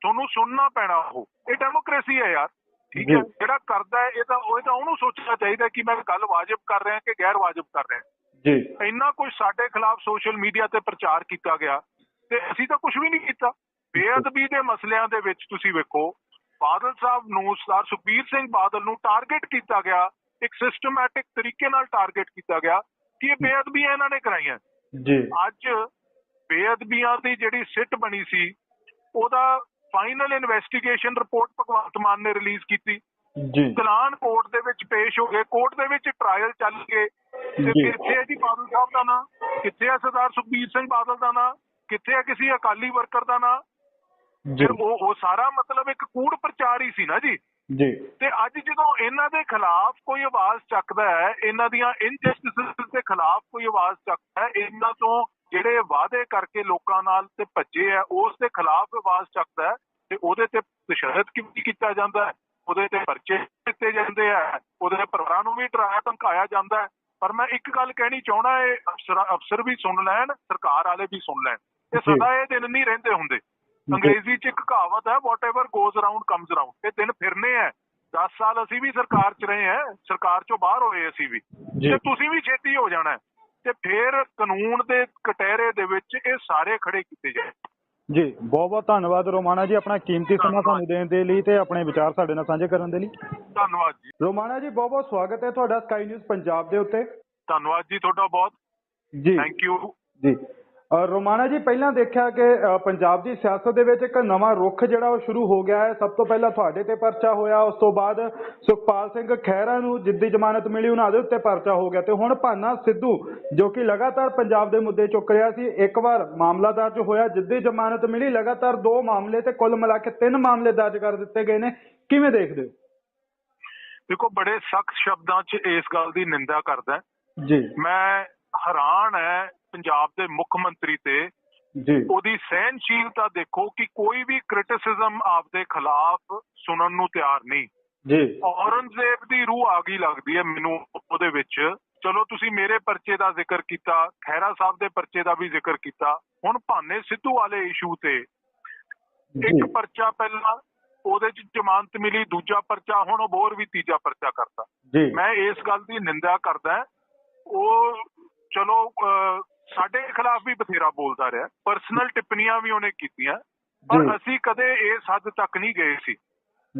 ਤੁਹਾਨੂੰ ਸੁਣਨਾ ਪੈਣਾ ਉਹ। ਇਹ ਡੈਮੋਕ੍ਰੇਸੀ ਹੈ ਯਾਰ। ਠੀਕ ਹੈ। ਜਿਹੜਾ ਕਰਦਾ ਹੈ ਇਹ ਤਾਂ ਉਹ ਤਾਂ ਉਹਨੂੰ ਸੋਚਣਾ ਚਾਹੀਦਾ ਕਿ ਮੈਂ ਗੱਲ ਵਾਜਬ ਕਰ ਰਿਹਾ ਕਿ ਗੈਰ ਵਾਜਬ ਕਰ ਰਿਹਾ। ਜੀ। ਇੰਨਾ ਕੁਝ ਸਾਡੇ ਖਿਲਾਫ ਸੋਸ਼ਲ ਮੀਡੀਆ ਤੇ ਪ੍ਰਚਾਰ ਕੀਤਾ ਗਿਆ ਤੇ ਅਸੀਂ ਤਾਂ ਕੁਝ ਵੀ ਨਹੀਂ ਕੀਤਾ। ਬੇਅਦਬੀ ਦੇ ਮਸਲਿਆਂ ਦੇ ਵਿੱਚ ਤੁਸੀਂ ਵੇਖੋ ਬਾਦਲ ਸਾਹਿਬ ਨੂੰ ਸਰਦਾਰ ਸੁਖਬੀਰ ਸਿੰਘ ਬਾਦਲ ਨੂੰ ਟਾਰਗੇਟ ਕੀਤਾ ਗਿਆ। ਇੱਕ ਸਿਸਟਮੈਟਿਕ ਤਰੀਕੇ ਨਾਲ ਟਾਰਗੇਟ ਕੀਤਾ ਗਿਆ ਕਿ ਇਹ ਬੇਅਦਬੀਆਂ ਇਹਨਾਂ ਨੇ ਕਰਾਈਆਂ। ਜੀ। ਅੱਜ ਬੇਅਦਬੀਆਂ ਦੀ ਜਿਹੜੀ ਸਿੱਟ ਬਣੀ ਸੀ ਉਹਦਾ final investigation report Bhagwant Mann ਨੇ ਰਿਲੀਜ਼ ਕੀਤੀ। ਜੀ। ਚਲਾਨ ਕੋਰਟ ਦੇ ਵਿੱਚ ਪੇਸ਼ ਹੋ ਗਏ। ਕੋਰਟ ਦੇ ਵਿੱਚ ਟ੍ਰਾਇਲ ਚੱਲ ਗਏ। ਕਿੱਥੇ ਹੈ ਜੀ ਬਾਦਲ ਸਾਹਿਬ ਦਾ ਨਾਂ? ਕਿੱਥੇ ਹੈ ਸਰਦਾਰ ਸੁਖਬੀਰ ਸਿੰਘ ਬਾਦਲ ਦਾ ਨਾਂ? ਕਿੱਥੇ ਹੈ ਕਿਸੇ ਅਕਾਲੀ ਵਰਕਰ ਦਾ ਨਾਂ? ਜੀ। ਉਹ ਸਾਰਾ ਮਤਲਬ ਇੱਕ ਕੂੜ ਪ੍ਰਚਾਰ ਹੀ ਸੀ ਨਾ ਜੀ। ਜੀ। ਤੇ ਅੱਜ ਜਦੋਂ ਇਹਨਾਂ ਦੇ ਖਿਲਾਫ ਕੋਈ ਆਵਾਜ਼ ਚੱਕਦਾ ਹੈ ਇਹਨਾਂ ਦੀਆਂ ਇਨਜਸਟਿਸਸ ਦੇ ਖਿਲਾਫ ਕੋਈ ਆਵਾਜ਼ ਚੱਕਦਾ ਹੈ ਇਹਨਾਂ ਤੋਂ ਜਿਹੜੇ ਵਾਅਦੇ ਕਰਕੇ ਲੋਕਾਂ ਨਾਲ ਤੇ ਭੱਜੇ ਆ ਉਸ ਦੇ ਖਿਲਾਫ ਆਵਾਜ਼ ਚੱਕਦਾ ਹੈ ਤੇ ਉਹਦੇ ਤੇ ਤਸ਼ੱਦਦ ਕਿਵੇਂ ਕੀਤਾ ਜਾਂਦਾ ਹੈ? ਉਹਦੇ ਤੇ ਪਰਚੇ ਦਿੱਤੇ ਜਾਂਦੇ ਆ ਉਹਦੇ ਪਰਿਵਾਰਾਂ ਨੂੰ ਵੀ ਡਰਾਇਆ ਧਮਕਾਇਆ ਜਾਂਦਾ ਹੈ। ਪਰ ਮੈਂ ਇੱਕ ਗੱਲ ਕਹਿਣੀ ਚਾਹਣਾ ਇਹ ਅਫਸਰ ਅਫਸਰ ਵੀ ਸੁਣ ਲੈਣ ਸਰਕਾਰ ਵਾਲੇ ਵੀ ਸੁਣ ਲੈਣ। ਇਹ। ਸਦਾ ਇਹ ਦਿਨ ਨਹੀਂ ਰਹਿੰਦੇ ਹੁੰਦੇ। ਅੰਗਰੇਜ਼ੀ ਚ ਇੱਕ ਕਹਾਵਤ ਹੈ whatever goes around comes around ਇਹ ਦਿਨ ਫਿਰਨੇ ਆ 10 ਸਾਲ ਅਸੀਂ ਵੀ ਸਰਕਾਰ ਚ ਰਹੇ ਹਾਂ ਸਰਕਾਰ ਚੋਂ ਬਾਹਰ ਹੋਏ ਅਸੀਂ ਵੀ। ਤੇ ਤੁਸੀਂ ਵੀ ਛੇਤੀ ਹੋ ਜਾਣਾ। ਤੇ ਫਿਰ ਕਾਨੂੰਨ ਦੇ ਕਟਹਿਰੇ ਦੇ ਵਿੱਚ ਇਹ ਸਾਰੇ ਖੜੇ ਕੀਤੇ ਜਾਣ। ਜੀ ਬਹੁਤ ਬਹੁਤ ਧੰਨਵਾਦ ਰੋਮਾਣਾ ਜੀ ਆਪਣਾ ਕੀਮਤੀ ਸਮਾਂ ਸਾਨੂੰ ਦੇਣ ਦੇ ਲਈ ਤੇ ਆਪਣੇ ਵਿਚਾਰ ਸਾਡੇ ਨਾਲ ਸਾਂਝੇ ਕਰਨ ਦੇ ਲਈ। ਧੰਨਵਾਦ ਜੀ। ਰੋਮਾਣਾ ਜੀ ਬਹੁਤ ਬਹੁਤ ਸਵਾਗਤ ਹੈ ਤੁਹਾਡਾ ਸਕਾਈ ਨਿਊਜ਼ ਪੰਜਾਬ ਦੇ ਉੱਤੇ। ਧੰਨਵਾਦ ਜੀ ਤੁਹਾਡਾ ਬਹੁਤ। ਜੀ। ਥੈਂਕ ਯੂ ਜੀ। ਅ, ਰੋਮਾਣਾ ਜੀ ਪਹਿਲਾਂ ਦੇਖਿਆ ਕਿ ਪੰਜਾਬ ਦੀ ਸਿਆਸਤ ਦੇ ਵਿੱਚ ਇੱਕ ਨਵਾਂ ਰੁਖ ਜਿਹੜਾ ਉਹ ਸ਼ੁਰੂ ਹੋ ਗਿਆ ਹੈ। ਸਭ ਤੋਂ ਪਹਿਲਾਂ ਤੁਹਾਡੇ ਤੇ ਪਰਚਾ ਹੋਇਆ ਉਸ ਤੋਂ ਬਾਅਦ ਸੁਖਪਾਲ ਸਿੰਘ ਖਹਿਰਾ ਨੂੰ ਜਿੱਦੀ ਜ਼ਮਾਨਤ ਮਿਲੀ ਉਹਨਾਂ ਦੇ ਉੱਤੇ ਪਰਚਾ ਹੋ ਗਿਆ। ਤੇ ਹੁਣ ਭਾਨਾ ਸਿੱਧੂ ਜੋ ਕਿ ਲਗਾਤਾਰ ਪੰਜਾਬ ਦੇ ਮੁੱਦੇ ਚੁੱਕ ਰਿਹਾ ਸੀ ਇੱਕ ਵਾਰ ਮਾਮਲਾ ਦਰਜ ਹੋਇਆ ਜਿੱਦੀ ਜ਼ਮਾਨਤ ਮਿਲੀ ਲਗਾਤਾਰ ਦੋ ਮਾਮਲੇ ਤੇ ਕੁੱਲ ਮਿਲਾ ਕੇ ਤਿੰਨ ਮਾਮਲੇ ਦਰਜ ਕਰ ਦਿੱਤੇ ਗਏ ਨੇ। ਕਿਵੇਂ ਦੇਖਦੇ ਹੋ? ਦੇਖੋ ਬੜੇ ਸਖਤ ਸ਼ਬਦਾਂ 'ਚ ਇਸ ਗੱਲ ਦੀ ਨਿੰਦਾ ਕਰਦਾ ਜੀ। ਮੈਂ ਹੈਰਾਨ ਹੈ ਪੰਜਾਬ ਦੇ ਮੁੱਖ ਮੰਤਰੀ ਤੇ ਜੀ। ਉਹਦੀ ਸਹਿਨਸ਼ੀਲਤਾ ਦੇਖੋ ਕਿ ਕੋਈ ਵੀ ਕ੍ਰਿਟਿਸਿਜ਼ਮ ਆਪਦੇ ਖਿਲਾਫ ਸੁਣਨ ਨੂੰ ਤਿਆਰ ਨਹੀਂ। ਜੀ। ਔਰੰਗਜ਼ੇਬ ਦੀ ਰੂਹ ਆ ਗਈ ਲੱਗਦੀ ਹੈ ਮੈਨੂੰ ਉਹਦੇ ਵਿੱਚ। ਚਲੋ ਤੁਸੀਂ ਮੇਰੇ ਪਰਚੇ ਦਾ ਜ਼ਿਕਰ ਕੀਤਾ ਖੈਰਾ ਸਾਹਿਬ ਦੇ ਪਰਚੇ ਦਾ ਵੀ ਜ਼ਿਕਰ ਕੀਤਾ। ਹੁਣ ਭਾਨੇ ਸਿੱਧੂ ਵਾਲੇ ਇਸ਼ੂ ਤੇ ਇੱਕ ਪਰਚਾ ਪਹਿਲਾਂ ਉਹਦੇ ਚ ਜ਼ਮਾਨਤ ਮਿਲੀ ਦੂਜਾ ਪਰਚਾ ਹੁਣ ਉਹ ਹੋਰ ਵੀ ਤੀਜਾ ਪਰਚਾ ਕਰਤਾ ਜੀ। ਮੈਂ ਇਸ ਗੱਲ ਦੀ ਨਿੰਦਾ ਕਰਦਾ। ਉਹ ਚਲੋ ਸਾਡੇ ਖਿਲਾਫ ਵੀ ਬਥੇਰਾ ਬੋਲਦਾ ਰਿਹਾ। ਪਰਸਨਲ ਟਿੱਪਣੀਆਂ ਵੀ ਉਹਨੇ ਕੀਤੀਆਂ। ਪਰ। ਅਸੀਂ ਕਦੇ ਇਸ ਹੱਦ ਤੱਕ ਨਹੀਂ ਗਏ ਸੀ।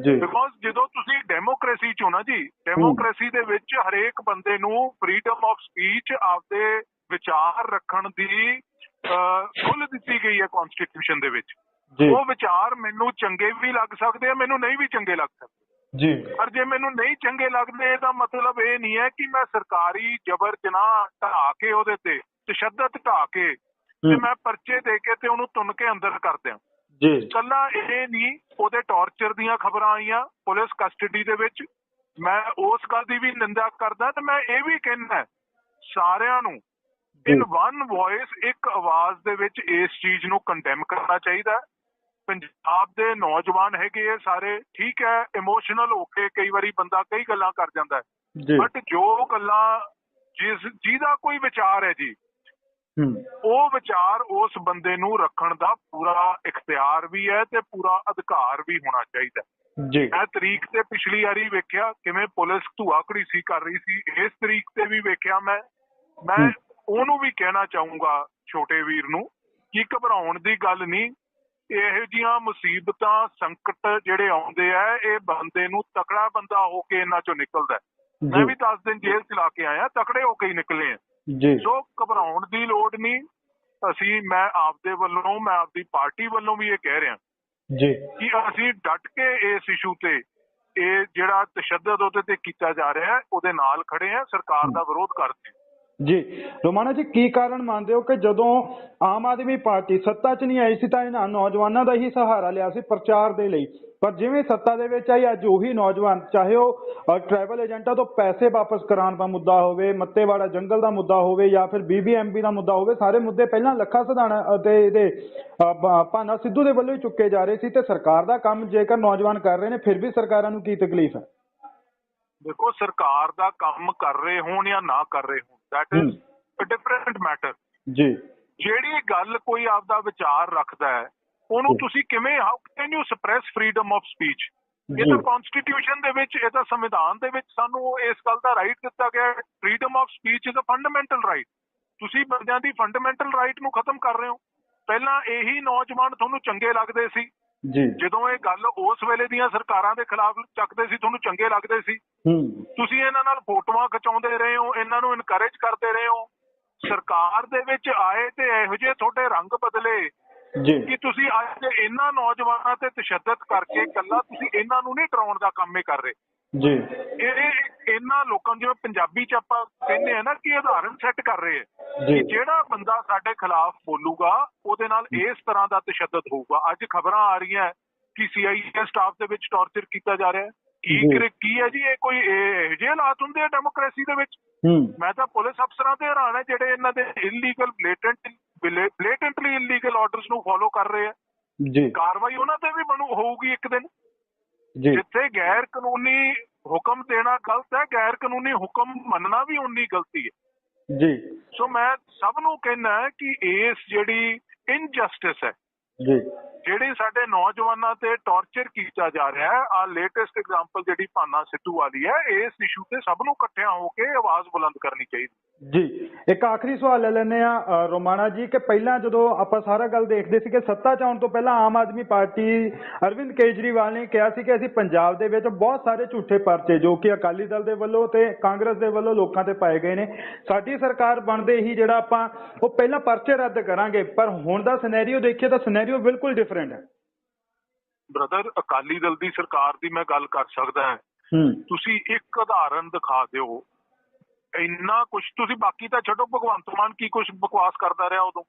ਜੀ। ਬਿਕੋਜ਼ ਜਦੋਂ ਤੁਸੀਂ ਡੈਮੋਕ੍ਰੇਸੀ ਚ ਹੋ ਨਾ ਜੀ ਡੈਮੋਕ੍ਰੇਸੀ ਦੇ ਵਿੱਚ ਹਰੇਕ ਬੰਦੇ ਨੂੰ ਫਰੀडम ਆਫ ਸਪੀਚ ਆਪਦੇ ਵਿਚਾਰ ਰੱਖਣ ਦੀ ਖੁੱਲ੍ਹ ਦਿੱਤੀ ਗਈ ਹੈ ਕਨਸਟੀਟਿਊਸ਼ਨ ਦੇ ਵਿੱਚ। ਉਹ ਵਿਚਾਰ ਮੈਨੂੰ ਚੰਗੇ ਵੀ ਲੱਗ ਸਕਦੇ ਆ ਮੈਨੂੰ ਨਹੀਂ ਵੀ ਚੰਗੇ ਲੱਗ ਸਕਦੇ। ਜੀ। ਪਰ ਜੇ ਮੈਨੂੰ ਨਹੀਂ ਚੰਗੇ ਲੱਗਦੇ ਇਹਦਾ ਮਤਲਬ ਇਹ ਨਹੀਂ ਹੈ ਕਿ ਮੈਂ ਸਰਕਾਰੀ ਜ਼ਬਰ ਜਨਾਹ ਢਾ ਕੇ ਉਹਦੇ ਤੇ ਤਸ਼ੱਦਦ ਢਾ ਕੇ ਤੇ। ਮੈਂ ਪਰਚੇ ਦੇ ਕੇ ਤੇ ਉਹਨੂੰ ਤੁੰਨ ਕੇ ਅੰਦਰ ਕਰ ਦਿਆਂ। ਜੀ। ਕੱਲਾ ਇਹ ਨਹੀਂ ਉਹਦੇ ਟੌਰਚਰ ਦੀਆਂ ਖਬਰਾਂ ਆਈਆਂ ਪੁਲਿਸ ਕਸਟਡੀ ਦੇ ਵਿੱਚ। ਮੈਂ ਉਸ ਗੱਲ ਦੀ ਵੀ ਨਿੰਦਾ ਕਰਦਾ ਤੇ ਮੈਂ ਇਹ ਵੀ ਕਹਿੰਦਾ ਸਾਰਿਆਂ ਨੂੰ ਇਨ ਵਨ ਵੌਇਸ ਇੱਕ ਆਵਾਜ਼ ਦੇ ਵਿੱਚ ਇਸ ਚੀਜ਼ ਨੂੰ ਕੰਡੈਮ ਕਰਨਾ ਚਾਹੀਦਾ। ਪੰਜਾਬ ਦੇ ਨੌਜਵਾਨ ਹੈਗੇ ਇਹ ਸਾਰੇ ਠੀਕ ਹੈ ਇਮੋਸ਼ਨਲ ਹੋ ਕੇ ਕਈ ਵਾਰੀ ਬੰਦਾ ਕਈ ਗੱਲਾਂ ਕਰ ਜਾਂਦਾ ਬਟ ਜੋ ਗੱਲਾਂ ਜਿਸ ਜਿਹਦਾ ਕੋਈ ਵਿਚਾਰ ਹੈ ਜੀ ਉਹ ਵਿਚਾਰ ਉਸ ਬੰਦੇ ਨੂੰ ਰੱਖਣ ਦਾ ਪੂਰਾ ਇਖਤਿਆਰ ਵੀ ਹੈ ਤੇ ਪੂਰਾ ਅਧਿਕਾਰ ਵੀ ਹੋਣਾ ਚਾਹੀਦਾ। ਜੀ ਮੈਂ ਤਰੀਕ ਤੇ ਪਿਛਲੀ ਵਾਰੀ ਵੇਖਿਆ ਕਿਵੇਂ ਪੁਲਿਸ ਧੂਆ ਘੜੀਸੀ ਕਰ ਰਹੀ ਸੀ ਇਸ ਤਰੀਕ ਤੇ ਵੀ ਵੇਖਿਆ ਮੈਂ ਮੈਂ। ਉਹਨੂੰ ਵੀ ਕਹਿਣਾ ਚਾਹੂੰਗਾ ਛੋਟੇ ਵੀਰ ਨੂੰ ਕਿ ਘਬਰਾਉਣ ਦੀ ਗੱਲ ਨਹੀਂ ਇਹੋ ਜੀਆਂ ਮੁਸੀਬਤਾਂ ਸੰਕਟ ਜਿਹੜੇ ਆਉਂਦੇ ਆ ਇਹ ਬੰਦੇ ਨੂੰ ਤਕੜਾ ਬੰਦਾ ਹੋ ਕੇ ਇਹਨਾਂ ਚੋਂ ਨਿਕਲਦਾ। ਮੈਂ ਵੀ 10 ਦਿਨ ਜੇਲ੍ਹ ਚ ਲਾ ਕੇ ਆਇਆ ਤਕੜੇ ਹੋ ਕੇ ਹੀ ਨਿਕਲੇ ਆ ਜੀ। ਸੋ ਘਬਰਾਉਣ ਦੀ ਲੋੜ ਨਹੀਂ ਅਸੀਂ ਮੈਂ ਆਪਦੇ ਵੱਲੋਂ ਮੈਂ ਆਪਦੀ ਪਾਰਟੀ ਵੱਲੋਂ ਵੀ ਇਹ ਕਹਿ ਰਿਹਾ। ਜੀ। ਕਿ ਅਸੀਂ ਡਟ ਕੇ ਇਸ ਇਸ਼ੂ ਤੇ ਇਹ ਜਿਹੜਾ ਤਸ਼ੱਦਦ ਉਹਦੇ ਤੇ ਕੀਤਾ ਜਾ ਰਿਹਾ ਹੈ ਉਹਦੇ ਨਾਲ ਖੜੇ ਆ ਸਰਕਾਰ ਦਾ ਵਿਰੋਧ ਕਰਦੇ। ਜੀ। ਰੋਮਾਣਾ ਜੀ, ਕੀ ਕਾਰਨ ਮੰਨਦੇ ਹੋ ਕਿ ਜਦੋਂ ਆਮ ਆਦਮੀ ਪਾਰਟੀ ਸੱਤਾ 'ਚ ਨਹੀਂ ਆਈ ਸੀ ਤਾਂ ਇਹਨਾਂ ਨੌਜਵਾਨਾਂ ਦਾ ਹੀ ਸਹਾਰਾ ਲਿਆ ਸੀ ਪ੍ਰਚਾਰ ਦੇ ਲਈ? ਪਰ ਜਿਵੇਂ ਸੱਤਾ ਦੇ ਵਿੱਚ ਆਈ, ਅੱਜ ਉਹੀ ਨੌਜਵਾਨ, ਚਾਹੇ ਉਹ ਟਰੈਵਲ ਏਜੰਟਾਂ ਤੋਂ ਪੈਸੇ ਵਾਪਸ ਕਰਾਉਣ ਦਾ ਮੁੱਦਾ ਹੋਵੇ, ਮੱਤੇਵਾੜਾ ਜੰਗਲ ਦਾ ਮੁੱਦਾ ਹੋਵੇ ਜਾਂ ਫਿਰ ਬੀਬੀਐਮਬੀ ਦਾ ਮੁੱਦਾ ਹੋਵੇ, ਸਾਰੇ ਮੁੱਦੇ ਪਹਿਲਾਂ ਲੱਖਾ ਸਧਾਣਾ ਅਤੇ ਇਹਦੇ ਭਾਨਾ ਸਿੱਧੂ ਦੇ ਵੱਲੋਂ ਹੀ ਚੁੱਕੇ ਜਾ ਰਹੇ ਸੀ ਤੇ ਸਰਕਾਰ ਦਾ ਕੰਮ ਜੇਕਰ ਨੌਜਵਾਨ ਕਰ ਰਹੇ ਨੇ, ਫਿਰ ਵੀ ਸਰਕਾਰਾਂ ਨੂੰ ਕੀ ਤਕਲੀਫ ਹੈ? ਦੇਖੋ, ਸਰਕਾਰ ਦਾ ਕੰਮ ਕਰ ਰਹੇ ਹੋਣ ਜਾਂ ਨਾ ਕਰ ਰਹੇ ਹੋਣ that is a different matter. ਜੀ। ਜਿਹੜੀ ਗੱਲ ਕੋਈ ਆਪਦਾ ਵਿਚਾਰ ਰੱਖਦਾ ਹੈ ਉਹਨੂੰ ਤੁਸੀਂ ਕਿਵੇਂ how can you suppress freedom of speech ਇਹ ਤਾਂ ਕਨਸਟੀਟਿਊਸ਼ਨ ਦੇ ਵਿੱਚ ਇਹ ਤਾਂ ਸੰਵਿਧਾਨ ਦੇ ਵਿੱਚ ਸਾਨੂੰ ਇਸ ਗੱਲ ਦਾ ਰਾਈਟ ਦਿੱਤਾ ਗਿਆ ਹੈ। Freedom of speech is a fundamental right ਤੁਸੀਂ ਬੰਦਿਆਂ ਦੀ ਫੰਡਾਮੈਂਟਲ ਰਾਈਟ ਨੂੰ ਖਤਮ ਕਰ ਰਹੇ ਹੋ। ਪਹਿਲਾਂ ਇਹੀ ਨੌਜਵਾਨ ਤੁਹਾਨੂੰ ਚੰਗੇ ਲੱਗਦੇ ਸੀ। ਜਦੋਂ ਇਹ ਗੱਲ ਉਸ ਵੇਲੇ ਦੀਆਂ ਸਰਕਾਰਾਂ ਦੇ ਖਿਲਾਫ ਚੱਕਦੇ ਸੀ ਤੁਹਾਨੂੰ ਚੰਗੇ ਲੱਗਦੇ ਸੀ? ਤੁਸੀਂ ਇਹਨਾਂ ਨਾਲ ਫੋਟੋਆਂ ਖਿਚਾਉਂਦੇ ਰਹੇ ਹੋ ਇਹਨਾਂ ਨੂੰ ਇਨਕਰੇਜ ਕਰਦੇ ਰਹੇ ਹੋ? ਸਰਕਾਰ ਦੇ ਵਿੱਚ ਆਏ ਤੇ ਇਹੋ ਜਿਹੇ ਤੁਹਾਡੇ ਰੰਗ ਬਦਲੇ ਜੀ। ਕਿ ਤੁਸੀਂ ਅੱਜ ਇਹਨਾਂ ਨੌਜਵਾਨਾਂ ਤੇ ਤਸ਼ੱਦਦ ਕਰਕੇ ਕੱਲਾ ਤੁਸੀਂ ਇਹਨਾਂ ਨੂੰ ਨਹੀਂ ਡਰਾਉਣ ਦਾ ਕੰਮ ਹੀ ਕਰ ਰਹੇ? ਜੀ। ਇਹ ਇਹਨਾਂ ਲੋਕਾਂ ਨੂੰ ਜਿਵੇਂ ਪੰਜਾਬੀ ਚ ਆਪਾਂ ਕਹਿੰਦੇ ਆ ਨਾ ਕਿ ਉਦਾਹਰਨ ਸੈੱਟ ਕਰ ਰਹੇ ਆ ਜੀ। ਕਿ ਜਿਹੜਾ ਬੰਦਾ ਸਾਡੇ ਖਿਲਾਫ ਬੋਲੂਗਾ ਉਹਦੇ ਨਾਲ ਇਸ ਤਰ੍ਹਾਂ ਦਾ ਤਸ਼ੱਦਦ ਹੋਊਗਾ। ਅੱਜ ਖਬਰਾਂ ਆ ਰਹੀਆਂ ਕਿ ਸੀਆਈਏ ਸਟਾਫ ਦੇ ਵਿੱਚ ਟੌਰਚਰ ਕੀਤਾ ਜਾ ਰਿਹਾ ਹੈ। ਕੀ ਜੀ। ਕੀ ਹੈ ਜੀ? ਇਹ ਕੋਈ ਇਹ ਜਿਹੇ ਹਾਲਾਤ ਹੁੰਦੇ ਆ ਡੈਮੋਕ੍ਰੇਸੀ ਦੇ ਵਿੱਚ? ਮੈਂ ਤਾਂ ਪੁਲਿਸ ਅਫਸਰਾਂ ਤੇ ਹੈਰਾਨ ਹੈ ਜਿਹੜੇ ਇਹਨਾਂ ਦੇ illegal blatant blatantly illegal orders ਨੂੰ ਫੋਲੋ ਕਰ ਰਹੇ ਆ ਜੀ। ਕਾਰਵਾਈ ਉਹਨਾਂ ਤੇ ਵੀ ਬਣੂ ਹੋਊਗੀ ਇੱਕ ਦਿਨ। ਜੀ ਜਿੱਥੇ ਗੈਰ ਕਾਨੂੰਨੀ ਹੁਕਮ ਦੇਣਾ ਗਲਤ ਹੈ ਗੈਰ ਕਾਨੂੰਨੀ ਹੁਕਮ ਮੰਨਣਾ ਵੀ ਉਨੀ ਗਲਤੀ ਹੈ। ਜੀ। ਸੋ ਮੈਂ ਸਭ ਨੂੰ ਕਹਿਣਾ ਕਿ ਇਸ ਜਿਹੜੀ ਇਨਜਸਟਿਸ ਹੈ ਜੀ। ਜਿਹੜੀ ਸਾਡੇ ਨੌਜਵਾਨਾਂ ਤੇ ਟੌਰਚਰ ਕੀਤਾ ਜਾ ਰਿਹਾ ਹੈ ਆ ਲੇਟੈਸਟ ਐਗਜ਼ਾਮਪਲ ਜਿਹੜੀ ਭਾਨਾ ਸਿੱਧੂ ਵਾਲੀ ਹੈ, ਇਸ ਇਸ਼ੂ ਤੇ ਸਭ ਨੂੰ ਇਕੱਠਿਆਂ ਹੋ ਕੇ ਆਵਾਜ਼ ਬੁਲੰਦ ਕਰਨੀ ਚਾਹੀਦੀ ਜੀ, ਇੱਕ ਆਖਰੀ ਸਵਾਲ ਲੈ ਲੈਂਦੇ ਆ ਰੋਮਾਣਾ ਜੀ, ਕਿ ਪਹਿਲਾਂ ਜਦੋਂ ਆਪਾਂ ਸਾਰਾ ਗੱਲ ਦੇਖਦੇ ਸੀ ਕਿ ਸੱਤਾ ਚ ਆਉਣ ਤੋਂ ਪਹਿਲਾਂ ਆਮ ਆਦਮੀ ਪਾਰਟੀ ਅਰਵਿੰਦ ਕੇਜਰੀਵਾਲ ਨੇ ਕਿਹਾ ਸੀ ਕਿ ਅਸੀਂ ਪੰਜਾਬ ਦੇ ਵਿੱਚ ਬਹੁਤ ਸਾਰੇ ਝੂਠੇ ਪਰਚੇ ਜੋ ਕਿ ਅਕਾਲੀ ਦਲ ਦੇ ਵੱਲੋਂ ਤੇ ਕਾਂਗਰਸ ਦੇ ਵੱਲੋਂ ਲੋਕਾਂ ਤੇ ਪਾਏ ਗਏ ਨੇ, ਸਾਡੀ ਸਰਕਾਰ ਬਣਦੇ ਹੀ ਜਿਹੜਾ ਆਪਾਂ ਉਹ ਪਹਿਲਾਂ ਪਰਚੇ ਰੱਦ ਕਰਾਂਗੇ, ਪਰ ਹੁਣ ਦਾ ਸਿਨੈਰੀਓ ਦੇਖੀਏ ਤਾਂ ਸਿਨੈਰੀਓ ਬਿਲਕੁਲ ਡਿਫਰੈਂਟ ਹੈ। ਬ੍ਰਦਰ ਅਕਾਲੀ ਦਲ ਦੀ ਸਰਕਾਰ ਦੀ ਮੈਂ ਗੱਲ ਕਰ ਸਕਦਾ ਹੂੰ। ਤੁਸੀਂ ਇੱਕ ਉਦਾਹਰਨ ਦਿਖਾ ਦਿਓ। ਇੰਨਾ ਕੁਝ ਤੁਸੀਂ ਬਾਕੀ ਤਾਂ ਛੱਡੋ ਭਗਵੰਤ ਮਾਨ ਕੀ ਕੁਝ ਬਕਵਾਸ ਕਰਦਾ ਰਿਹਾ ਉਦੋਂ?